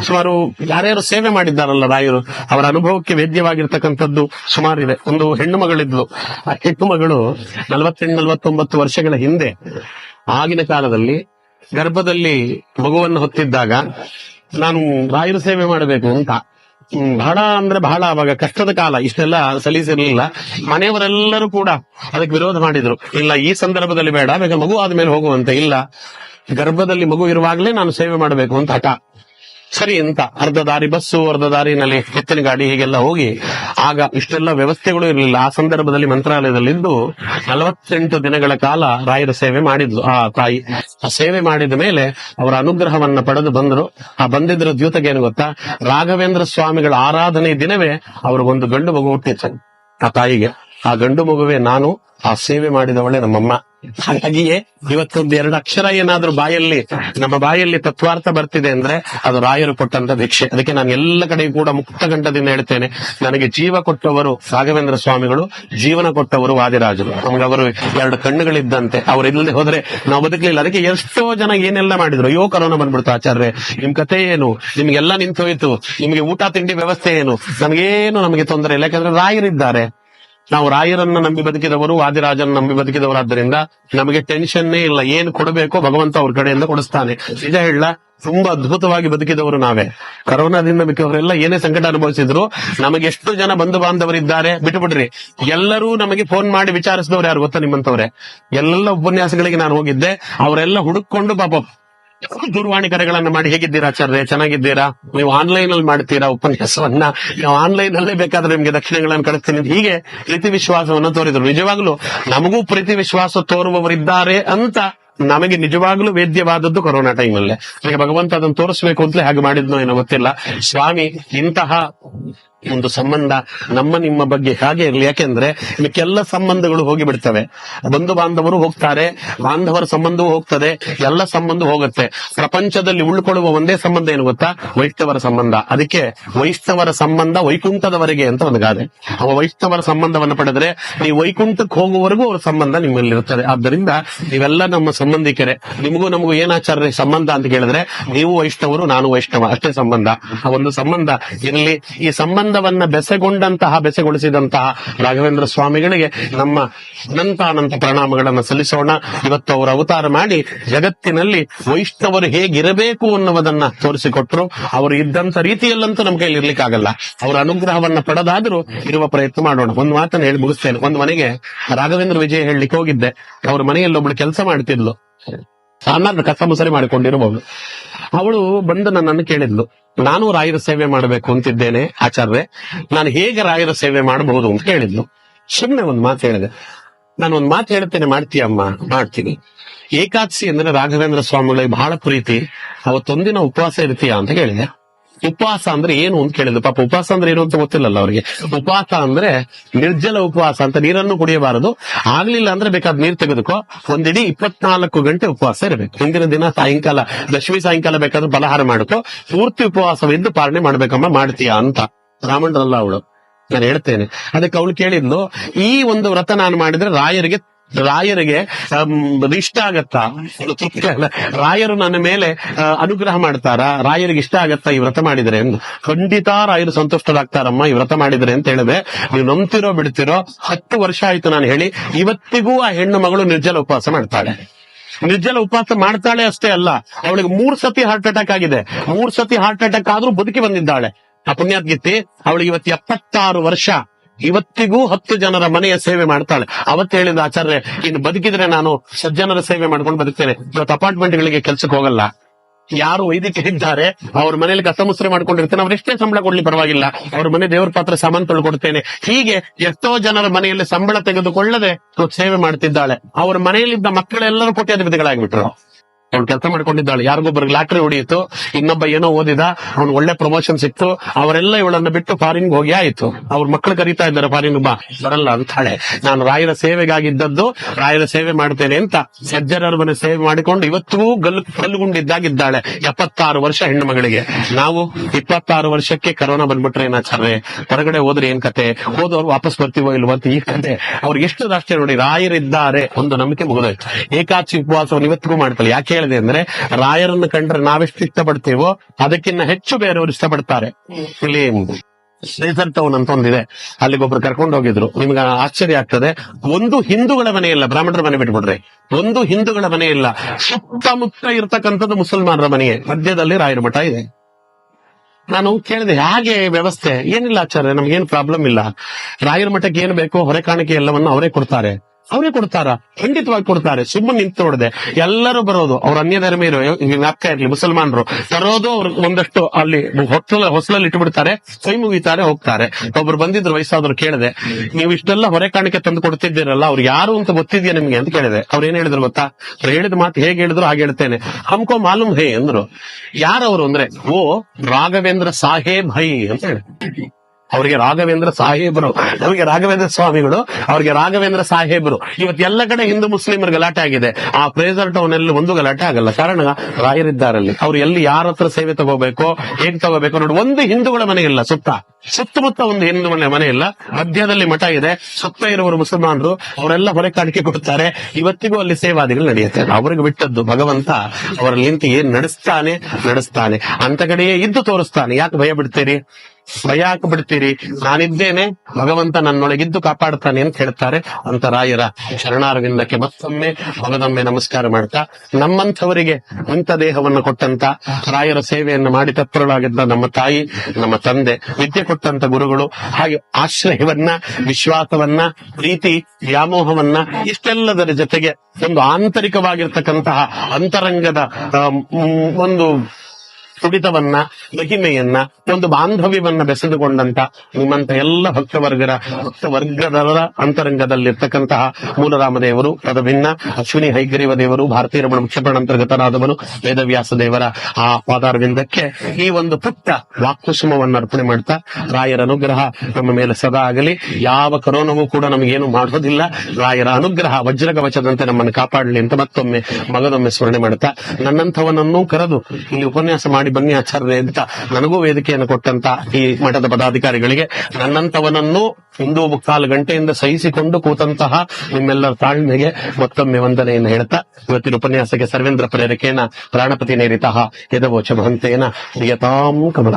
ಸುಮಾರು ಯಾರ್ಯಾರು ಸೇವೆ ಮಾಡಿದ್ದಾರಲ್ಲ ರಾಯರು, ಅವರ ಅನುಭವಕ್ಕೆ ವೇದ್ಯವಾಗಿರ್ತಕ್ಕಂಥದ್ದು ಸುಮಾರಿದೆ. ಒಂದು ಹೆಣ್ಣು ಮಗಳಿದ್ಲು ಆ ಹೆಣ್ಣು ಮಗಳು ನಲವತ್ತೆಂಟು, ನಲವತ್ತೊಂಬತ್ತು ವರ್ಷಗಳ ಹಿಂದೆ ಆಗಿನ ಕಾಲದಲ್ಲಿ ಗರ್ಭದಲ್ಲಿ ಮಗುವನ್ನು ಹೊತ್ತಿದ್ದಾಗ ನಾನು ರಾಯರು ಸೇವೆ ಮಾಡಬೇಕು ಅಂತ. ಬಹಳ ಅಂದ್ರೆ ಬಹಳ ಅವಾಗ ಕಷ್ಟದ ಕಾಲ. ಇಷ್ಟೆಲ್ಲ ಸಲ್ಲಿಸಿರ್ಲಿಲ್ಲ ಮನೆಯವರೆಲ್ಲರೂ ಕೂಡ ಅದಕ್ಕೆ ವಿರೋಧ ಮಾಡಿದ್ರು. ಇಲ್ಲ, ಈ ಸಂದರ್ಭದಲ್ಲಿ ಬೇಡ, ಬೇಗ ಮಗು ಆದ್ಮೇಲೆ ಹೋಗುವಂತೆ. ಇಲ್ಲ ಗರ್ಭದಲ್ಲಿ ಮಗು ಇರುವಾಗಲೇ ನಾನು ಸೇವೆ ಮಾಡಬೇಕು ಅಂತ ಹಠ. ಸರಿ ಅಂತ ಅರ್ಧ ದಾರಿ ಬಸ್ಸು, ಅರ್ಧ ದಾರಿನಲ್ಲಿ ಎತ್ತಿನ ಗಾಡಿ ಹೀಗೆಲ್ಲ ಹೋಗಿ, ಆಗ ಇಷ್ಟೆಲ್ಲ ವ್ಯವಸ್ಥೆಗಳು ಇರಲಿಲ್ಲ. ಆ ಸಂದರ್ಭದಲ್ಲಿ ಮಂತ್ರಾಲಯದಲ್ಲಿದ್ದು ನಲವತ್ತೆಂಟು ದಿನಗಳ ಕಾಲ ರಾಯರ ಸೇವೆ ಮಾಡಿದ್ಲು ಆ ತಾಯಿ. ಆ ಸೇವೆ ಮಾಡಿದ ಮೇಲೆ ಅವರ ಅನುಗ್ರಹವನ್ನ ಪಡೆದು ಬಂದರು. ಆ ಬಂದಿದ್ರ ದ್ಯೂತಗೆ ಏನು ಗೊತ್ತಾ? ರಾಘವೇಂದ್ರ ಸ್ವಾಮಿಗಳ ಆರಾಧನೆ ದಿನವೇ ಅವ್ರಿಗೊಂದು ಗಂಡು ಮಗು ಹುಟ್ಟಿತ್ತು. ಆ ತಾಯಿಗೆ. ಆ ಗಂಡು ಮಗುವೆ ನಾನು, ಆ ಸೇವೆ ಮಾಡಿದವಳೆ ನಮ್ಮಮ್ಮ. ಹಾಗಾಗಿಯೇ ಇವತ್ತೊಂದು ಎರಡು ಅಕ್ಷರ ಏನಾದ್ರೂ ಬಾಯಲ್ಲಿ, ನಮ್ಮ ಬಾಯಲ್ಲಿ ತತ್ವಾರ್ಥ ಬರ್ತಿದೆ ಅಂದ್ರೆ ಅದು ರಾಯರು ಕೊಟ್ಟಂತ ಭಿಕ್ಷೆ ಅದಕ್ಕೆ ನಾನು ಎಲ್ಲ ಕಡೆ ಕೂಡ ಮುಕ್ತ ಗಂಟದಿಂದ ಹೇಳ್ತೇನೆ. ನನಗೆ ಜೀವ ಕೊಟ್ಟವರು ರಾಘವೇಂದ್ರ ಸ್ವಾಮಿಗಳು, ಜೀವನ ಕೊಟ್ಟವರು ವಾದಿರಾಜರು. ನಮ್ಗೆ ಅವರು ಎರಡು ಕಣ್ಣುಗಳಿದ್ದಂತೆ. ಅವರು ಇಲ್ಲದೆ ಹೋದ್ರೆ ನಾವು ಬದುಕಲಿಲ್ಲ. ಅದಕ್ಕೆ ಎಷ್ಟೋ ಜನ ಏನೆಲ್ಲ ಮಾಡಿದ್ರು. ಅಯ್ಯೋ, ಕರೋನಾ ಬಂದ್ಬಿಡ್ತು ಆಚಾರ್ಯ ನಿಮ್ ಕತೆ ಏನು? ನಿಮ್ಗೆಲ್ಲ ನಿಂತು ಹೋಯ್ತು ನಿಮ್ಗೆ ಊಟ, ತಿಂಡಿ ವ್ಯವಸ್ಥೆ ಏನು? ನಮಗೇನು ನಮಗೆ ತೊಂದರೆ ಇಲ್ಲ. ಯಾಕಂದ್ರೆ ರಾಯರಿದ್ದಾರೆ. ನಾವು ರಾಯರನ್ನ ನಂಬಿ ಬದುಕಿದವರು ವಾದಿರಾಜನ ನಂಬಿ ಬದುಕಿದವರಾದ್ದರಿಂದ ನಮಗೆ ಟೆನ್ಷನ್ನೇ ಇಲ್ಲ. ಏನು ಕೊಡಬೇಕೋ ಭಗವಂತ ಅವ್ರ ಕಡೆಯಿಂದ ಕೊಡಿಸ್ತಾನೆ. ನಿಜ ಹೇಳ, ತುಂಬಾ ಅದ್ಭುತವಾಗಿ ಬದುಕಿದವರು ನಾವೇ. ಕರೋನಾದಿಂದ ಮಿಕ್ಕವರೆಲ್ಲ ಏನೇ ಸಂಕಟ ಅನುಭವಿಸಿದ್ರು, ನಮಗೆ ಎಷ್ಟು ಜನ ಬಂಧು ಬಾಂಧವರಿದ್ದಾರೆ ಬಿಟ್ಟುಬಿಡ್ರಿ ಎಲ್ಲರೂ ನಮಗೆ ಫೋನ್ ಮಾಡಿ ವಿಚಾರಿಸಿದವರು ಯಾರು ಗೊತ್ತಾ ನಿಮ್ಮಂತವ್ರೆ? ಎಲ್ಲ ಉಪನ್ಯಾಸಗಳಿಗೆ ನಾನು ಹೋಗಿದ್ದೆ. ಅವರೆಲ್ಲ ಹುಡುಕೊಂಡು ಪಾಪ ದೂರವಾಣಿ ಕರೆಗಳನ್ನು ಮಾಡಿ ಹೇಗಿದ್ದೀರಾ ಆಚಾರ್ಯ? ಚೆನ್ನಾಗಿದ್ದೀರಾ? ನೀವು ಆನ್ಲೈನ್ ಅಲ್ಲಿ ಮಾಡ್ತೀರಾ ಉಪನ್ಯಾಸವನ್ನ? ನೀವು ಆನ್ಲೈನ್ ಅಲ್ಲೇ ಬೇಕಾದ್ರೆ ನಿಮ್ಗೆ ದಕ್ಷಿಣಗಳನ್ನು ಕಳಿಸ್ತೀನಿ. ಹೀಗೆ ಪ್ರೀತಿ ವಿಶ್ವಾಸವನ್ನ ತೋರಿದ್ರು. ನಿಜವಾಗ್ಲೂ ನಮಗೂ ಪ್ರೀತಿ ವಿಶ್ವಾಸ ತೋರುವವರಿದ್ದಾರೆ ಅಂತ ನಮಗೆ ನಿಜವಾಗ್ಲೂ ವೇದ್ಯವಾದದ್ದು ಕೊರೋನಾ ಟೈಮ್ ಅಲ್ಲೇ. ಭಗವಂತ ಅದನ್ನು ತೋರಿಸ್ಬೇಕು ಅಂತಲೇ ಹಾಗೆ ಮಾಡಿದ್ನೋ ಏನೋ ಗೊತ್ತಿಲ್ಲ. ಸ್ವಾಮಿ, ಇಂತಹ ಒಂದು ಸಂಬಂಧ ನಮ್ಮ ನಿಮ್ಮ ಬಗ್ಗೆ ಹಾಗೆ ಇರಲಿ. ಯಾಕೆಂದ್ರೆ ಇದಕ್ಕೆಲ್ಲ ಸಂಬಂಧಗಳು ಹೋಗಿ ಬಿಡ್ತವೆ. ಬಂಧು ಬಾಂಧವರು ಹೋಗ್ತಾರೆ, ಬಾಂಧವರ ಸಂಬಂಧವೂ ಹೋಗ್ತದೆ, ಎಲ್ಲ ಸಂಬಂಧ ಹೋಗುತ್ತೆ. ಪ್ರಪಂಚದಲ್ಲಿ ಉಳ್ಕೊಳ್ಳುವ ಒಂದೇ ಸಂಬಂಧ ಏನು ಗೊತ್ತಾ? ವೈಷ್ಣವರ ಸಂಬಂಧ. ಅದಕ್ಕೆ ವೈಷ್ಣವರ ಸಂಬಂಧ ವೈಕುಂಠದವರೆಗೆ ಅಂತ ಒಂದು ಗಾದೆ. ಅವ ವೈಷ್ಣವರ ಸಂಬಂಧವನ್ನು ಪಡೆದ್ರೆ ನೀವು ವೈಕುಂಠಕ್ಕೆ ಹೋಗುವವರೆಗೂ ಅವರ ಸಂಬಂಧ ನಿಮ್ಮಲ್ಲಿ ಇರುತ್ತದೆ ಆದ್ದರಿಂದ ನೀವೆಲ್ಲ ನಮ್ಮ ಸಂಬಂಧಿಕರೇ. ನಿಮಗೂ ನಮಗೂ ಏನಾಚಾರ್ಯ ಸಂಬಂಧ ಅಂತ ಕೇಳಿದ್ರೆ, ನೀವು ವೈಷ್ಣವರು, ನಾನು ವೈಷ್ಣವ. ಅಷ್ಟೇ ಸಂಬಂಧ. ಆ ಒಂದು ಸಂಬಂಧ ಇರಲಿ. ಈ ಸಂಬಂಧವನ್ನ ಬೆಸೆಗೊಂಡಂತಹ, ಬೆಸೆಗೊಳಿಸಿದಂತಹ ರಾಘವೇಂದ್ರ ಸ್ವಾಮಿಗಳಿಗೆ ನಮ್ಮ ಅನಂತ ಅನಂತ ಪ್ರಣಾಮಗಳನ್ನು ಸಲ್ಲಿಸೋಣ. ಇವತ್ತು ಅವರು ಅವತಾರ ಮಾಡಿ ಜಗತ್ತಿನಲ್ಲಿ ವೈಷ್ಣವರು ಹೇಗಿರಬೇಕು ಅನ್ನುವುದನ್ನ ತೋರಿಸಿಕೊಟ್ರು. ಅವರು ಇದ್ದಂತ ರೀತಿಯಲ್ಲಂತೂ ನಮ್ಮ ಕೈಲಿ ಇರ್ಲಿಕ್ಕಾಗಲ್ಲ. ಅವರ ಅನುಗ್ರಹವನ್ನ ಪಡೆದಾದರೂ ಇರುವ ಪ್ರಯತ್ನ ಮಾಡೋಣ. ಒಂದು ಮಾತನ್ನು ಹೇಳಿ ಮುಗಿಸ್ತೇನೆ. ಒಂದು ಮನೆಗೆ ರಾಘವೇಂದ್ರ ವಿಜಯ ಹೇಳಲಿಕ್ಕೆ ಹೋಗಿದ್ದೆ. ಅವ್ರ ಮನೆಯಲ್ಲಿ ಒಬ್ಳು ಕೆಲಸ ಮಾಡ್ತಿದ್ಲು. ಸಾಮಾನ್ಯ ಕಸ ಮುಸರಿ ಮಾಡಿಕೊಂಡಿರಬಹುದು. ಅವಳು ಬಂದು ನನ್ನನ್ನು ಕೇಳಿದ್ಲು. ನಾನು ರಾಯರ ಸೇವೆ ಮಾಡಬೇಕು ಅಂತಿದ್ದೇನೆ ಆಚಾರ್ಯ ನಾನು ಹೇಗೆ ರಾಯರ ಸೇವೆ ಮಾಡಬಹುದು ಅಂತ ಕೇಳಿದ್ಲು. ಸುಮ್ಮನೆ ಒಂದು ಮಾತು ಹೇಳಿದೆ. ನಾನು ಒಂದು ಮಾತು ಹೇಳ್ತೇನೆ ಮಾಡ್ತೀಯಮ್ಮ ಮಾಡ್ತೀನಿ. ಏಕಾದಶಿ ಅಂದ್ರೆ ರಾಘವೇಂದ್ರ ಸ್ವಾಮಿಗಳಿಗೆ ಬಹಳ ಪ್ರೀತಿ. ಅವತ್ತೊಂದಿನ ಉಪವಾಸ ಇರ್ತೀಯಾ ಅಂತ ಕೇಳಿದೆ. ಉಪವಾಸ ಅಂದ್ರೆ ಏನು ಅಂತ ಕೇಳಿದ್ರು. ಪಾಪ ಉಪವಾಸ ಅಂದ್ರೆ ಏನು ಅಂತ ಗೊತ್ತಿಲ್ಲಲ್ಲ ಅವರಿಗೆ. ಉಪವಾಸ ಅಂದ್ರೆ ನಿರ್ಜಲ ಉಪವಾಸ ಅಂತ ನೀರನ್ನು ಕುಡಿಯಬಾರದು. ಆಗ್ಲಿಲ್ಲ ಅಂದ್ರೆ ಬೇಕಾದ ನೀರ್ ತೆಗೆದುಕೋ. ಒಂದಿಡೀ ಇಪ್ಪತ್ನಾಲ್ಕು ಗಂಟೆ ಉಪವಾಸ ಇರಬೇಕು. ಹಿಂದಿನ ದಿನ ಸಾಯಂಕಾಲ ದಶಮಿ ಸಾಯಂಕಾಲ ಬೇಕಾದ್ರೆ ಬಲಹಾರ ಮಾಡುತ್ತೋ ಪೂರ್ತಿ ಉಪವಾಸವೆಂದು ಪಾಲನೆ ಮಾಡ್ಬೇಕಮ್ಮ ಮಾಡ್ತೀಯಾ ಅಂತ. ಬ್ರಾಹ್ಮಣರಲ್ಲ ಅವಳು. ನಾನು ಹೇಳ್ತೇನೆ. ಅದಕ್ಕೆ ಅವಳು ಕೇಳಿದ್ಲು, ಈ ಒಂದು ವ್ರತ ನಾನು ಮಾಡಿದ್ರೆ ರಾಯರಿಗೆ ರಾಯರಿಗೆ ಇಷ್ಟ ಆಗತ್ತಾ? ರಾಯರು ನನ್ನ ಮೇಲೆ ಅನುಗ್ರಹ ಮಾಡ್ತಾರಾ? ರಾಯರಿಗೆ ಇಷ್ಟ ಆಗತ್ತಾ ಈ ವ್ರತ ಮಾಡಿದ್ರೆ? ಖಂಡಿತ ರಾಯರು ಸಂತುಷ್ಟರಾಗ್ತಾರಮ್ಮ ಈ ವ್ರತ ಮಾಡಿದ್ರೆ ಅಂತ ಹೇಳಿದ್ರೆ ನೀವು ನಂಬ್ತಿರೋ ಬಿಡ್ತಿರೋ, ಹತ್ತು ವರ್ಷ ಆಯ್ತು ನಾನು ಹೇಳಿ, ಇವತ್ತಿಗೂ ಆ ಹೆಣ್ಣು ಮಗಳು ನಿರ್ಜಲ ಉಪವಾಸ ಮಾಡ್ತಾಳೆ. ನಿರ್ಜಲ ಉಪವಾಸ ಮಾಡ್ತಾಳೆ ಅಷ್ಟೇ ಅಲ್ಲ, ಅವಳಿಗೆ ಮೂರ್ ಸತಿ ಹಾರ್ಟ್ ಅಟ್ಯಾಕ್ ಆಗಿದೆ. ಮೂರ್ ಸತಿ ಹಾರ್ಟ್ ಅಟ್ಯಾಕ್ ಆದ್ರೂ ಬದುಕಿ ಬಂದಿದ್ದಾಳೆ. ಆ ಪುಣ್ಯಾತ್ಗಿತ್ತಿ, ಅವಳಿಗೆ ಇವತ್ತು ಎಪ್ಪತ್ತಾರು ವರ್ಷ. ಇವತ್ತಿಗೂ ಹತ್ತು ಜನರ ಮನೆಯ ಸೇವೆ ಮಾಡ್ತಾಳೆ. ಅವತ್ತು ಹೇಳಿದ ಆಚಾರ್ಯ ಇನ್ನು ಬದುಕಿದ್ರೆ ನಾನು ಸಜ್ಜನರ ಸೇವೆ ಮಾಡ್ಕೊಂಡು ಬದುಕ್ತೇನೆ. ಇವತ್ತು ಅಪಾರ್ಟ್ಮೆಂಟ್ ಗಳಿಗೆ ಕೆಲ್ಸಕ್ಕೆ ಹೋಗಲ್ಲ. ಯಾರು ವೈದ್ಯಕರಿದ್ದಾರೆ ಅವ್ರ ಮನೇಲಿ ಕಸ ಮುಸ್ರೆ ಮಾಡ್ಕೊಂಡಿರ್ತೇನೆ, ಅವ್ರ ಎಷ್ಟೇ ಸಂಬಳ ಕೊಡ್ಲಿ ಪರವಾಗಿಲ್ಲ. ಅವ್ರ ಮನೆ ದೇವ್ರ ಪಾತ್ರ ಸಾಮಾನು ತೊಳ್ಕೊಡ್ತೇನೆ ಹೀಗೆ ಎಷ್ಟೋ ಜನರ ಮನೆಯಲ್ಲಿ ಸಂಬಳ ತೆಗೆದುಕೊಳ್ಳದೆ ಸೇವೆ ಮಾಡ್ತಿದ್ದಾಳೆ. ಅವ್ರ ಮನೆಯಲ್ಲಿದ್ದ ಮಕ್ಕಳೆಲ್ಲರೂ ಕೋಟ್ಯಾಧಿಪತಿಗಳಾಗ್ಬಿಟ್ರು. ಅವ್ಳು ಕೆಲಸ ಮಾಡ್ಕೊಂಡಿದ್ದಾಳೆ. ಯಾರಿಗೊಬ್ಬರಿಗೆ ಲಾಟ್ರಿ ಹೊಡಿಯಿತು, ಇನ್ನೊಬ್ಬ ಏನೋ ಓದಿದ, ಅವ್ನು ಒಳ್ಳೆ ಪ್ರಮೋಷನ್ ಸಿಕ್ತು, ಅವರೆಲ್ಲ ಇವಳನ್ನ ಬಿಟ್ಟು ಫಾರಿನ್ ಹೋಗಿ ಆಯ್ತು. ಅವ್ರ ಮಕ್ಕಳು ಕರೀತಾ ಇದ್ದಾರೆ ಫಾರಿನ್ ಬಾ. ಬರಲ್ಲ ಅಂತಾಳೆ. ನಾನು ರಾಯರ ಸೇವೆಗಾಗಿದ್ದದ್ದು, ರಾಯರ ಸೇವೆ ಮಾಡ್ತೇನೆ ಅಂತ ಸಜ್ಜನರ ಮನೆ ಸೇವೆ ಮಾಡಿಕೊಂಡು ಇವತ್ತೂ ಗಲ್ಲು ಕಲ್ಲುಗುಂಡಿದ್ದಾಗಿದ್ದಾಳೆ ಎಪ್ಪತ್ತಾರು ವರ್ಷ ಹೆಣ್ಣು ಮಗಳಿಗೆ. ನಾವು ಇಪ್ಪತ್ತಾರು ವರ್ಷಕ್ಕೆ ಕರೋನಾ ಬಂದ್ಬಿಟ್ರೆ ಏನಾಚಾರ್ರೆ ಹೊರಗಡೆ ಹೋದ್ರೆ ಏನ್ ಕತೆ? ಹೋದವ್ರು ವಾಪಸ್ ಬರ್ತೀವೋ ಇಲ್ವ ಅಂತ ಈ ಕತೆ. ಅವ್ರಿಗೆ ಎಷ್ಟು ರಾಷ್ಟ್ರೀಯ ನೋಡಿ, ರಾಯರಿದ್ದಾರೆ. ಒಂದು ನಂಬಿಕೆ ಮುಗಿದೋಯ್ತು. ಏಕಾಚಿ ಉಪವಾಸವನ್ನು ಇವತ್ತಿಗೂ ಮಾಡ್ತಾರೆ ಯಾಕೆ ಹೇಳಿದೆ ಅಂದ್ರೆ ರಾಯರನ್ನು ಕಂಡ್ರೆ ನಾವೆಷ್ಟು ಇಷ್ಟಪಡ್ತೇವೋ ಅದಕ್ಕಿಂತ ಹೆಚ್ಚು ಬೇರೆಯವರು ಇಷ್ಟಪಡ್ತಾರೆ. ಇಲ್ಲಿ ಶ್ರೀಧರ್ ಟೌನ್ ಅಂತ ಒಂದಿದೆ. ಅಲ್ಲಿಗೊಬ್ರು ಕರ್ಕೊಂಡು ಹೋಗಿದ್ರು. ನಿಮ್ಗೆ ಆಶ್ಚರ್ಯ ಆಗ್ತದೆ. ಒಂದು ಹಿಂದೂಗಳ ಮನೆ ಇಲ್ಲ. ಬ್ರಾಹ್ಮಣರ ಮನೆ ಬಿಟ್ಬಿಡ್ರಿ ಒಂದು ಹಿಂದೂಗಳ ಮನೆ ಇಲ್ಲ. ಸುತ್ತಮುತ್ತ ಇರ್ತಕ್ಕಂಥದ್ದು ಮುಸಲ್ಮಾನರ ಮನೆಯೇ. ಮಧ್ಯದಲ್ಲಿ ರಾಯರ ಮಠ ಇದೆ. ನಾನು ಕೇಳಿದೆ, ಹೇಗೆ ವ್ಯವಸ್ಥೆ? ಏನಿಲ್ಲ ಆಚಾರ್ಯ, ನಮ್ಗೇನು ಪ್ರಾಬ್ಲಮ್ ಇಲ್ಲ. ರಾಯರ ಮಠಕ್ಕೆ ಏನು ಬೇಕೋ, ಹೊರೆ ಕಾಣಿಕೆ ಎಲ್ಲವನ್ನು ಅವರೇ ಕೊಡ್ತಾರೆ. ಅವರೇ ಕೊಡ್ತಾರ? ಖಂಡಿತವಾಗಿ ಕೊಡ್ತಾರೆ. ಸುಮ್ಮನೆ ನಿಂತು ನೋಡಿದೆ. ಎಲ್ಲರೂ ಬರೋದು. ಅವ್ರ ಅನ್ಯ ಧರ್ಮೀಯರು ಜ್ಞಾಪಕ ಇರ್ಲಿ, ಮುಸಲ್ಮಾನರು ತರೋದು ಅವ್ರು ಒಂದಷ್ಟು ಅಲ್ಲಿ ಹೊಸಲ ಹೊಸಲಲ್ಲಿ ಇಟ್ಬಿಡ್ತಾರೆ ಕೈ ಮುಗಿತಾರೆ ಹೋಗ್ತಾರೆ. ಒಬ್ರು ಬಂದಿದ್ರು ವಯಸ್ಸಾದ್ರು ಕೇಳಿದೆ, ನೀವು ಇಷ್ಟೆಲ್ಲ ಹೊರೆ ಕಾಣಿಕೆ ತಂದು ಕೊಡ್ತಿದ್ದೀರಲ್ಲ, ಅವ್ರು ಯಾರು ಅಂತ ಗೊತ್ತಿದ್ಯಾ ನಿಮ್ಗೆ? ಅಂತ ಕೇಳಿದೆ. ಅವ್ರು ಏನ್ ಹೇಳಿದ್ರು ಗೊತ್ತಾ? ಅವ್ರು ಹೇಳಿದ ಮಾತು ಹೇಗೆ ಹೇಳಿದ್ರು, ಹಾಗೆ ಹೇಳ್ತೇನೆ. ಹಮ್ಕೋ ಮಾಲೂಮ್ ಹೇ ಅಂದ್ರು. ಯಾರವರು ಅಂದ್ರೆ, ಓ, ರಾಘವೇಂದ್ರ ಸಾಹೇಬ್ ಹೈ ಅಂತ ಹೇಳಿ. ಅವರಿಗೆ ರಾಘವೇಂದ್ರ ಸಾಹೇಬರು, ನಮಗೆ ರಾಘವೇಂದ್ರ ಸ್ವಾಮಿಗಳು, ಅವರಿಗೆ ರಾಘವೇಂದ್ರ ಸಾಹೇಬರು. ಇವತ್ತು ಎಲ್ಲ ಕಡೆ ಹಿಂದೂ ಮುಸ್ಲಿಮರ ಗಲಾಟೆ ಆಗಿದೆ. ಆ ಪ್ರೇಸರ್ ಟೌನ್ ಅಲ್ಲಿ ಒಂದು ಗಲಾಟೆ ಆಗಲ್ಲ. ಕಾರಣ ರಾಯರಿದ್ದಾರಲ್ಲಿ. ಅವ್ರು ಎಲ್ಲಿ ಯಾರ ಹತ್ರ ಸೇವೆ ತಗೋಬೇಕು, ಹೇಗ್ ತಗೋಬೇಕು ನೋಡಿ, ಒಂದು ಹಿಂದೂಗಳ ಮನೆ ಇಲ್ಲ ಸುತ್ತ. ಸುತ್ತಮುತ್ತ ಒಂದು ಹಿಂದೂ ಮನೆ ಮನೆ ಇಲ್ಲ. ಮಧ್ಯದಲ್ಲಿ ಮಠ ಇದೆ. ಸುತ್ತ ಇರುವರು ಮುಸಲ್ಮಾನರು. ಅವರೆಲ್ಲ ಹೊರೆ ಕಾಣಿಕೆ ಕೊಡ್ತಾರೆ. ಇವತ್ತಿಗೂ ಅಲ್ಲಿ ಸೇವಾದಿಗಳು ನಡೆಯುತ್ತೆ. ಅವ್ರಿಗೆ ಬಿಟ್ಟದ್ದು ಭಗವಂತ ಅವರ ಏನ್ ನಡೆಸ್ತಾನೆ ನಡೆಸ್ತಾನೆ. ಅಂತ ಕಡೆಯೇ ಇದ್ದು ತೋರಿಸ್ತಾನೆ. ಯಾಕೆ ಭಯ ಬಿಡ್ತೀರಿ? ಭಯ ಬಿಡ್ತೀರಿ ನಾನಿದ್ದೇನೆ, ಭಗವಂತ ನನ್ನೊಳಗಿದ್ದು ಕಾಪಾಡ್ತಾನೆ ಅಂತ ಹೇಳ್ತಾರೆ ಅಂತ ರಾಯರ ಶರಣಾರವಿಂದಕ್ಕೆ ಮತ್ತೊಮ್ಮೆ ಭಗದೊಮ್ಮೆ ನಮಸ್ಕಾರ ಮಾಡ್ತಾ, ನಮ್ಮಂಥವರಿಗೆ ಅಂತ ದೇಹವನ್ನು ಕೊಟ್ಟಂತ ರಾಯರ ಸೇವೆಯನ್ನು ಮಾಡಿ ತತ್ಪರಳಾಗಿದ್ದ ನಮ್ಮ ತಾಯಿ, ನಮ್ಮ ತಂದೆ, ವಿದ್ಯೆ ಕೊಟ್ಟಂತ ಗುರುಗಳು, ಹಾಗೆ ಆಶ್ರಯವನ್ನ, ವಿಶ್ವಾಸವನ್ನ, ಪ್ರೀತಿ, ವ್ಯಾಮೋಹವನ್ನ, ಇಷ್ಟೆಲ್ಲದರ ಜೊತೆಗೆ ಒಂದು ಆಂತರಿಕವಾಗಿರ್ತಕ್ಕಂತಹ ಅಂತರಂಗದ ಒಂದು ತುಡಿತವನ್ನ ಮಹಿಮೆಯನ್ನ ಒಂದು ಬಾಂಧವ್ಯವನ್ನ ಬೆಸೆದುಕೊಂಡಂತ ನಿಮ್ಮಂತ ಎಲ್ಲ ಭಕ್ತವರ್ಗರ ಭಕ್ತವರ್ಗದ ಅಂತರಂಗದಲ್ಲಿರ್ತಕ್ಕಂತಹ ಮೂಲರಾಮದೇವರು ತದಭಿನ್ನ ಅಶ್ವಿನಿ ಹೈಗ್ರೀವ ದೇವರು, ಭಾರತೀಯ ರಮಣ ಮುಖ್ಯಪ್ರಾಣಾಂತರ್ಗತರಾದವರು ವೇದವ್ಯಾಸ ದೇವರ ಆ ಪಾದಾರವಿಂದಕ್ಕೆ ಈ ಒಂದು ಪುಟ್ಟ ವಾಕುಸುಮವನ್ನು ಅರ್ಪಣೆ ಮಾಡ್ತಾ, ರಾಯರ ಅನುಗ್ರಹ ನಮ್ಮ ಮೇಲೆ ಸದಾ ಆಗಲಿ. ಯಾವ ಕರೋನವೂ ಕೂಡ ನಮಗೇನು ಮಾಡೋದಿಲ್ಲ. ರಾಯರ ಅನುಗ್ರಹ ವಜ್ರಗವಚದಂತೆ ನಮ್ಮನ್ನು ಕಾಪಾಡಲಿ ಅಂತ ಮತ್ತೊಮ್ಮೆ, ಮಗದೊಮ್ಮೆ ಸ್ಮರಣೆ ಮಾಡ್ತಾ, ನನ್ನಂಥವನನ್ನೂ ಕರೆದು ಇಲ್ಲಿ ಉಪನ್ಯಾಸ ಮಾಡಿ ಬನ್ನಿ ಆಚಾರ್ಯ ಅಂತ ನನಗೂ ವೇದಿಕೆಯನ್ನು ಕೊಟ್ಟಂತ ಈ ಮಠದ ಪದಾಧಿಕಾರಿಗಳಿಗೆ. ನನ್ನಂತವನನ್ನು ಒಂದು ಮುಕ್ಕಾಲು ಗಂಟೆಯಿಂದ ಸಹಿಸಿಕೊಂಡು ಕೂತಂತಹ ನಿಮ್ಮೆಲ್ಲರ ತಾಳ್ಮೆಗೆ ಮತ್ತೊಮ್ಮೆ ವಂದನೆಯನ್ನು ಹೇಳ್ತಾ, ಇವತ್ತಿನ ಉಪನ್ಯಾಸಕ್ಕೆ ಸರ್ವೇಂದ್ರ ಪ್ರೇರಕೇನ ಪ್ರಾಣಪತಿ ನೇರಿತಃ ಯದವೋಚ ಮಹಂತೇನ ಪ್ರಿಯತಾಂ ಕಮಲ.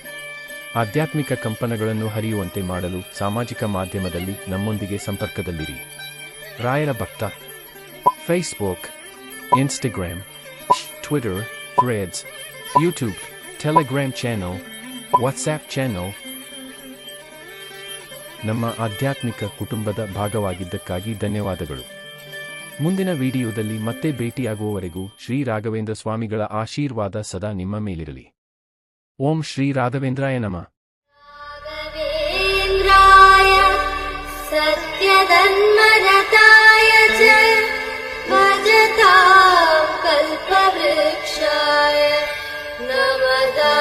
ಆಧ್ಯಾತ್ಮಿಕ ಕಂಪನಗಳನ್ನು ಹರಿಯುವಂತೆ ಮಾಡಲು ಸಾಮಾಜಿಕ ಮಾಧ್ಯಮದಲ್ಲಿ ನಮ್ಮೊಂದಿಗೆ ಸಂಪರ್ಕದಲ್ಲಿರಿ. ರಾಯರ ಭಕ್ತ. Facebook Instagram Twitter Threads YouTube Telegram channel WhatsApp channel ನಮ್ಮ ಆಧ್ಯಾತ್ಮಿಕ ಕುಟುಂಬದ ಭಾಗವಾಗಿದ್ದಕ್ಕಾಗಿ ಧನ್ಯವಾದಗಳು. ಮುಂದಿನ ವಿಡಿಯೋದಲ್ಲಿ ಮತ್ತೆ ಭೇಟಿಯಾಗುವವರೆಗೂ ಶ್ರೀ ರಾಘವೇಂದ್ರ ಸ್ವಾಮಿಗಳ ಆಶೀರ್ವಾದ ಸದಾ ನಿಮ್ಮ ಮೇಲಿರಲಿ. ஓம் ஸ்ரீ ராகவேந்திராய நம सत्यधन्मरताय च भजतां कल्पवृक्षाय नमदा